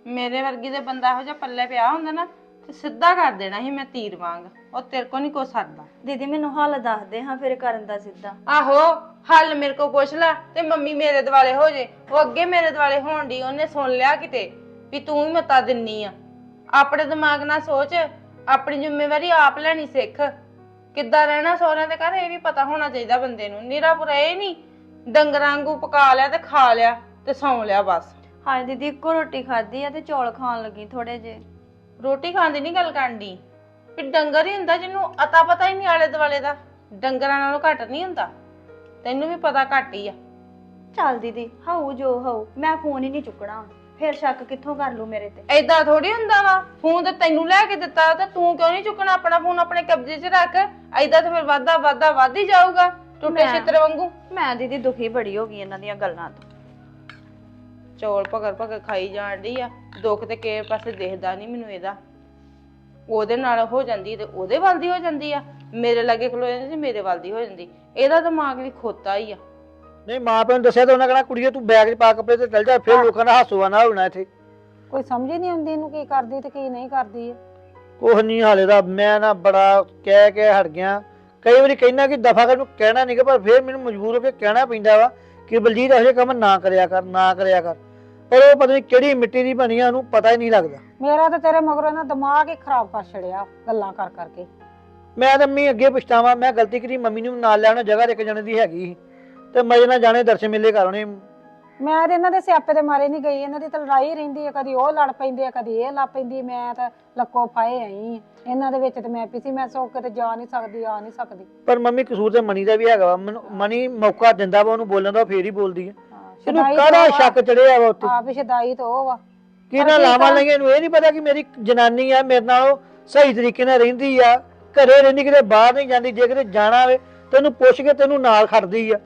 Speaker 5: ਮੇਰੇ ਵਰਗੀ ਦੇ ਬੰਦਾ ਇਹੋ ਜਿਹਾ ਪੱਲੇ ਪਿਆ ਹੁੰਦਾ ਨਾ ਤੇ ਸਿੱਧਾ ਕਰ ਦੇਣਾ ਸੀ ਮੈਂ ਤੀਰ ਵਾਂਗ। ਉਹ ਤੇਰੇ ਕੋ ਨਹੀਂ ਕੋ ਸਰਦਾ
Speaker 2: ਦੀਦੀ ਮੈਨੂੰ ਹੱਲ ਦੱਸ ਦੇ ਹਾਂ ਫਿਰ ਕਰਨ ਦਾ ਸਿੱਧਾ।
Speaker 5: ਆਹੋ ਹੱਲ ਮੇਰੇ ਕੋ ਪੁੱਛ ਲੈ ਤੇ ਮੰਮੀ ਮੇਰੇ ਦਿਵਾਲੇ ਹੋ ਜੇ। ਉਹ ਅੱਗੇ ਮੇਰੇ ਦਿਵਾਲੇ ਹੋਣ ਦੀ ਉਹਨੇ ਸੁਣ ਲਿਆ ਕਿਤੇ ਵੀ ਤੂੰ ਹੀ ਮਤਾ ਦਿੰਨੀ ਆ। ਆਪਣੇ ਦਿਮਾਗ ਨਾਲ ਸੋਚ ਆਪਣੀ ਜ਼ਿੰਮੇਵਾਰੀ ਆਪ ਲੈਣੀ ਸਿੱਖ। ਕਿੱਦਾਂ ਰਹਿਣਾ ਸਹੁਰਿਆਂ ਦੇ ਘਰ ਇਹ ਵੀ ਪਤਾ ਹੋਣਾ ਚਾਹੀਦਾ ਬੰਦੇ ਨੂੰ। ਨਿਰਾਪੁਰਾ ਇਹ ਨਹੀਂ ਡੰਗਰਾਂ ਵਾਂਗੂ ਪਕਾ ਲਿਆ ਤੇ ਖਾ ਲਿਆ ਤੇ ਸੌਂ ਲਿਆ ਬਸ।
Speaker 2: ਹਾਂ ਦੀਦੀ ਇੱਕੋ ਰੋਟੀ ਖਾਧੀ ਆ ਤੇ ਚੌਲ ਖਾਣ ਲੱਗੀ ਥੋੜੇ ਜੇ
Speaker 5: ਰੋਟੀ ਖਾਣ ਦੀ ਨਹੀਂ ਗੱਲ ਕਰਨੀ ਵੀ ਡੰਗਰ ਹੀ ਹੁੰਦਾ ਜਿਹਨੂੰ ਅਤਾ ਪਤਾ ਹੀ ਨਹੀਂ ਆਲੇ ਦੁਆਲੇ ਦਾ। ਡੰਗਰਾਂ ਨਾਲੋਂ ਘੱਟ ਨਹੀਂ ਹੁੰਦਾ। ਤੈਨੂੰ ਵੀ ਪਤਾ ਘੱਟ ਹੀ ਆ।
Speaker 2: ਚੱਲ ਦੀਦੀ ਹਾਉ ਜੋ ਹਾਉ ਮੈਂ ਫੋਨ ਹੀ ਨਹੀਂ ਚੁੱਕਣਾ। ਫਿਰ ਸ਼ੱਕ ਕਿੱਥੋਂ ਕਰ ਲੂ ਮੇਰੇ ਤੇ?
Speaker 5: ਏਦਾਂ ਥੋੜੀ ਹੁੰਦਾ ਵਾ ਫੋਨ ਤੇ ਤੈਨੂੰ ਲੈ ਕੇ ਦਿੱਤਾ ਤੇ ਤੂੰ ਕਿਉਂ ਨਹੀਂ ਚੁੱਕਣਾ ਆਪਣਾ ਫੋਨ ਆਪਣੇ ਕਬਜ਼ੇ 'ਚ ਰੱਖ? ਏਦਾਂ ਤੇ ਫਿਰ ਵਾਧਾ ਵਾਧਾ ਵੱਧ ਹੀ ਜਾਊਗਾ ਟੁੱਟੇ
Speaker 2: ਮੈਂ-
Speaker 5: ਛਿੱਤਰ ਵਾਂਗੂ।
Speaker 2: ਮੈਂ ਦੀਦੀ ਦੁਖੀ ਬੜੀ ਹੋ ਗਈ ਇਹਨਾਂ ਦੀਆਂ ਗੱਲਾਂ ਤੋਂ।
Speaker 5: ਚੌਲ ਭਗਰ ਭਗਰ ਖਾਈ ਜਾਣ ਡਈ ਆ ਦੁੱਖ ਤੇ ਕਿਸੇ ਪਾਸੇ ਦਿਖਦਾ ਨਹੀਂ ਮੈਨੂੰ ਇਹਦਾ। ਉਹਦੇ ਨਾਲ ਹੋ ਜਾਂਦੀ ਤੇ ਉਹਦੇ ਵੱਲ ਦੀ ਹੋ ਜਾਂਦੀ ਆ। ਮੇਰੇ ਲਾਗੇ ਖਲੋ ਜਾਂਦੀ ਤੇ ਮੇਰੇ ਵੱਲ ਦੀ ਹੋ ਜਾਂਦੀ। ਇਹਦਾ ਦਿਮਾਗ ਵੀ ਖੋਤਾ ਹੀ ਆ।
Speaker 4: ਨਹੀਂ ਮਾਂ ਪਿਓ ਨੂੰ ਦੱਸਿਆ ਤਾਂ ਉਹਨਾਂ ਕਹਣਾ ਕੁੜੀਏ ਤੂੰ ਬੈਗ 'ਚ ਪਾ ਕੱਪੜੇ ਤੇ ਚੱਲ ਜਾ ਫਿਰ ਲੋਕਾਂ ਦਾ ਹਾਸੋਆ ਨਾ ਹੋਣਾ ਇੱਥੇ।
Speaker 3: ਕੋਈ ਸਮਝ ਹੀ ਨਹੀਂ ਆਉਂਦੀ ਇਹਨੂੰ ਕੀ ਕਰਦੀ ਤੇ ਕੀ ਨਹੀਂ ਕਰਦੀ ਹੈ
Speaker 4: ਕੁਛ ਨਹੀਂ ਹਾਲੇ ਦਾ ਮੈਂ ਨਾ ਬੜਾ ਕਹਿ ਕੇ ਹਟ ਗਿਆ। ਕਈ ਵਾਰੀ ਕਹਿਣਾ ਕਿ ਦਫਾ ਕਰ ਨੂੰ ਕਹਿਣਾ ਨਹੀਂ ਕਿ ਪਰ ਫਿਰ ਮੈਨੂੰ ਮਜਬੂਰ ਹੋ ਕੇ ਕਹਿਣਾ ਪੈਂਦਾ ਵਾ ਕਿ ਬਲਜੀਤ ਇਹੋ ਜਿਹੇ ਕੰਮ ਨਾ ਕਰਿਆ ਕਰ ਨਾ ਕਰਿਆ ਕਰ। ਪਰ ਉਹ ਪਤਾ ਨਹੀਂ ਕਿਹੜੀ ਮਿੱਟੀ ਦੀ ਬਣੀ ਆ ਉਹਨੂੰ ਪਤਾ ਹੀ ਨਹੀਂ ਲੱਗਦਾ।
Speaker 3: ਮੇਰਾ ਤੇ ਤੇਰੇ ਮਗਰੋਂ ਨਾ ਦਿਮਾਗ ਹੀ ਖਰਾਬ ਕਰ ਛੜਿਆ ਗੱਲਾਂ ਕਰ ਕਰਕੇ।
Speaker 4: ਮੈਂ ਤਾਂ ਮੰਮੀ ਅੱਗੇ ਪਛਤਾਵਾ ਮੈਂ ਗਲਤੀ ਕੀਤੀ ਮੰਮੀ ਨੂੰ ਨਾਲ ਲੈਣਾ ਜਗ੍ਹਾ ਤੇ ਇੱਕ ਜਣੇ ਦੀ ਹੈਗੀ ਸੀ। ਤੇ ਮਜੇ ਨਾਲ ਜਾਣੇ ਦਰਸ਼ਨ ਮੇਲੇ ਕਰਾਉਣੇ
Speaker 3: ਮੈਂ ਤੇ ਇਹਨਾਂ ਦੇ ਸਿਆਪੇ ਦੇ ਮਾਰੇ ਨਹੀਂ ਗਈ ਇਹਨਾਂ ਦੀ ਤਾਂ ਲੜਾਈ ਰਹਿੰਦੀ ਹੈ ਕਦੀ ਉਹ ਲੜ ਪੈਂਦੇ ਆ ਕਦੀ ਇਹ ਲੜ ਪੈਂਦੀ। ਮੈਂ ਤਾਂ ਲੱਕੋ ਫਾਏ ਆਈ ਹਾਂ। ਇਹਨਾਂ ਦੇ ਵਿੱਚ ਤੇ ਮੈਂ ਪਿਸੀ ਮੈਂ ਸੋ ਕੇ ਤੇ ਜਾ ਨਹੀਂ ਸਕਦੀ ਆ ਨਹੀਂ ਸਕਦੀ।
Speaker 4: ਪਰ ਮੰਮੀ ਕਸੂਰ ਤੇ ਮਨੀ ਦਾ ਵੀ ਹੈਗਾ ਵਾ ਮੈਨੂੰ- ਮਨੀ ਮੌਕਾ ਦਿੰਦਾ ਵਾ ਉਹਨੂੰ ਬੋਲਣ ਦਾ ਉਹ ਫੇਰ ਹੀ ਬੋਲਦੀ
Speaker 3: ਹੈ
Speaker 4: ਇਹਨੂੰ
Speaker 3: ਸ਼ੁਦਾਈ
Speaker 4: ਕਾਹਦਾ
Speaker 3: ਤੋਂ ਆ-
Speaker 4: ਸ਼ੱਕ ਚੜਿਆ ਵਾ ਉੱਤੇ
Speaker 3: ਆਪ ਹੀ ਸ਼ਦਾਈ ਤੋਂ ਉਹ ਵਾ
Speaker 4: ਕਿ ਨਾ
Speaker 3: ਪਰ ਕੀ
Speaker 4: ਲਾਵਾਂ
Speaker 3: ਕਰਾਂ?
Speaker 4: ਲਈਆਂ ਇਹਨੂੰ? ਇਹ ਨਹੀਂ ਪਤਾ ਕਿ ਮੇਰੀ ਜਨਾਨੀ ਆ ਮੇਰੇ ਨਾਲ ਉਹ ਸਹੀ ਤਰੀਕੇ ਨਾਲ ਰਹਿੰਦੀ ਆ। ਘਰੇ ਰਹਿੰਦੀ ਕਿਤੇ ਬਾਹਰ ਨਹੀਂ ਜਾਂਦੀ ਜੇ ਕਿਤੇ ਜਾਣਾ ਹੋਵੇ ਤੈਨੂੰ ਪੁੱਛ ਕੇ ਤੈਨੂੰ ਨਾਲ ਖੜਦੀ ਆ।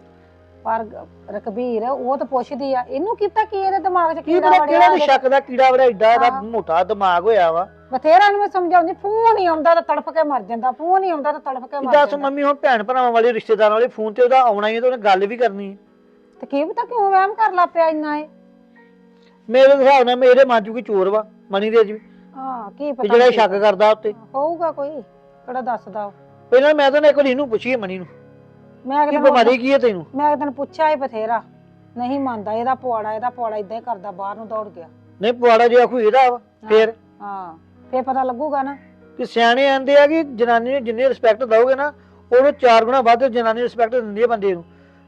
Speaker 3: ਪਰ ਗ- ਰਕਬੀਰ ਉਹ ਤਾਂ ਪੁੱਛਦੀ ਆ। ਇਹਨੂੰ ਕੀਤਾ ਕੀ ਇਹਦੇ ਦਿਮਾਗ 'ਚ
Speaker 4: ਕੀ
Speaker 3: ਕੀੜਾ
Speaker 4: ਪਤਾ
Speaker 3: ਵੜਿਆ
Speaker 4: ਕਿਹੜਾ ਨੂੰ
Speaker 3: ਇਹਦੇ?
Speaker 4: ਸ਼ੱਕ ਦਾ ਕੀੜਾ ਵੜਿਆ ਏਡਾ
Speaker 3: ਹਾਂ।
Speaker 4: ਮੋਟਾ ਦਿਮਾਗ ਹੋਇਆ ਵਾ।
Speaker 3: ਬਥੇਰਾ ਨੂੰ ਮੈਂ ਸਮਝਾਉਂਦੀ ਫੋਨ ਨਹੀਂ ਆਉਂਦਾ ਤਾਂ ਤੜਫ ਕੇ ਮਰ ਜਾਂਦਾ ਫੋਨ ਨਹੀਂ ਆਉਂਦਾ ਤਾਂ ਤੜਫ ਕੇ
Speaker 4: ਕਿ
Speaker 3: ਮਰ
Speaker 4: ਦੱਸ
Speaker 3: ਜਾਂਦਾ।
Speaker 4: ਮੰਮੀ ਹੁਣ ਭੈਣ ਭਰਾਵਾਂ ਵਾਲੇ ਰਿਸ਼ਤੇਦਾਰਾਂ ਵਾਲੇ ਫੋਨ ਤੇ ਉਹਦਾ ਆਉਣਾ ਹੀ ਹੈ ਤੇ ਉਹਨੇ ਗੱਲ ਵੀ ਕਰਨੀ ਹੈ
Speaker 3: ਤੇ ਕੀ ਪਤਾ ਕਿਉਂ ਵਹਿਮ ਕਰ ਲਾ ਪਿਆ ਇੰਨਾ ਇਹ?
Speaker 4: ਮੇਰੇ ਹਿਸਾਬ ਨਾਲ ਮੇਰੇ ਮਨ ਚ ਕੋਈ ਚੋਰ ਵਾ ਮਨੀ ਦੇ ਜੀ।
Speaker 3: ਹਾਂ ਕੀ ਪਤਾ
Speaker 4: ਜਿਹੜਾ ਇਹ ਸ਼ੱਕ ਕਰਦਾ ਉੱਤੇ।
Speaker 3: ਹੋਊਗਾ ਕੋਈ ਕਿਹੜਾ ਦੱਸਦਾ ਉਹ।
Speaker 4: ਪਹਿਲਾਂ ਮੈਂ ਤਾਂ ਨਾ ਇੱਕ ਵਾਰੀ ਇਹਨੂੰ ਪੁੱਛੀ ਮਨੀ ਨੂੰ।
Speaker 3: ਮੈਂ
Speaker 4: ਕਿ
Speaker 3: ਕਿਤੇ
Speaker 4: ਬਿਮਾਰੀ ਕੀ ਹੈ ਤੈਨੂੰ?
Speaker 3: ਮੈਂ ਇੱਕ ਦਿਨ ਪੁੱਛਿਆ ਹੀ ਬਥੇਰਾ। ਨਹੀਂ ਮੰਨਦਾ ਇਹਦਾ ਪੁਆੜਾ ਇਹਦਾ ਪੁਆੜਾ ਇਦਾਂ ਹੀ ਕਰਦਾ ਬਾਹਰ ਨੂੰ ਦੌੜ ਗਿਆ।
Speaker 4: ਨਹੀਂ ਪਵਾੜਾ ਜੇ ਆਖੂ ਇਹਦਾ ਵਾ ਫੇਰ?
Speaker 3: ਹਾਂ ਫੇਰ ਪਤਾ ਲੱਗੂਗਾ ਨਾ।
Speaker 4: ਕਿ ਸਿਆਣੇ ਆਂਦੇ ਆ ਕਿ ਜਨਾਨੀ ਨੂੰ ਜਿੰਨੀ ਰਿਸਪੈਕਟ ਦਓਗੇ ਨਾ ਉਹਨੂੰ ਚਾਰ ਗੁਣਾ ਵੱਧ ਜਨਾਨੀ ਰਿਸਪੈਕਟ ਦਿੰਦੀ ਹੈ ਬੰਦੇ ਨੂੰ।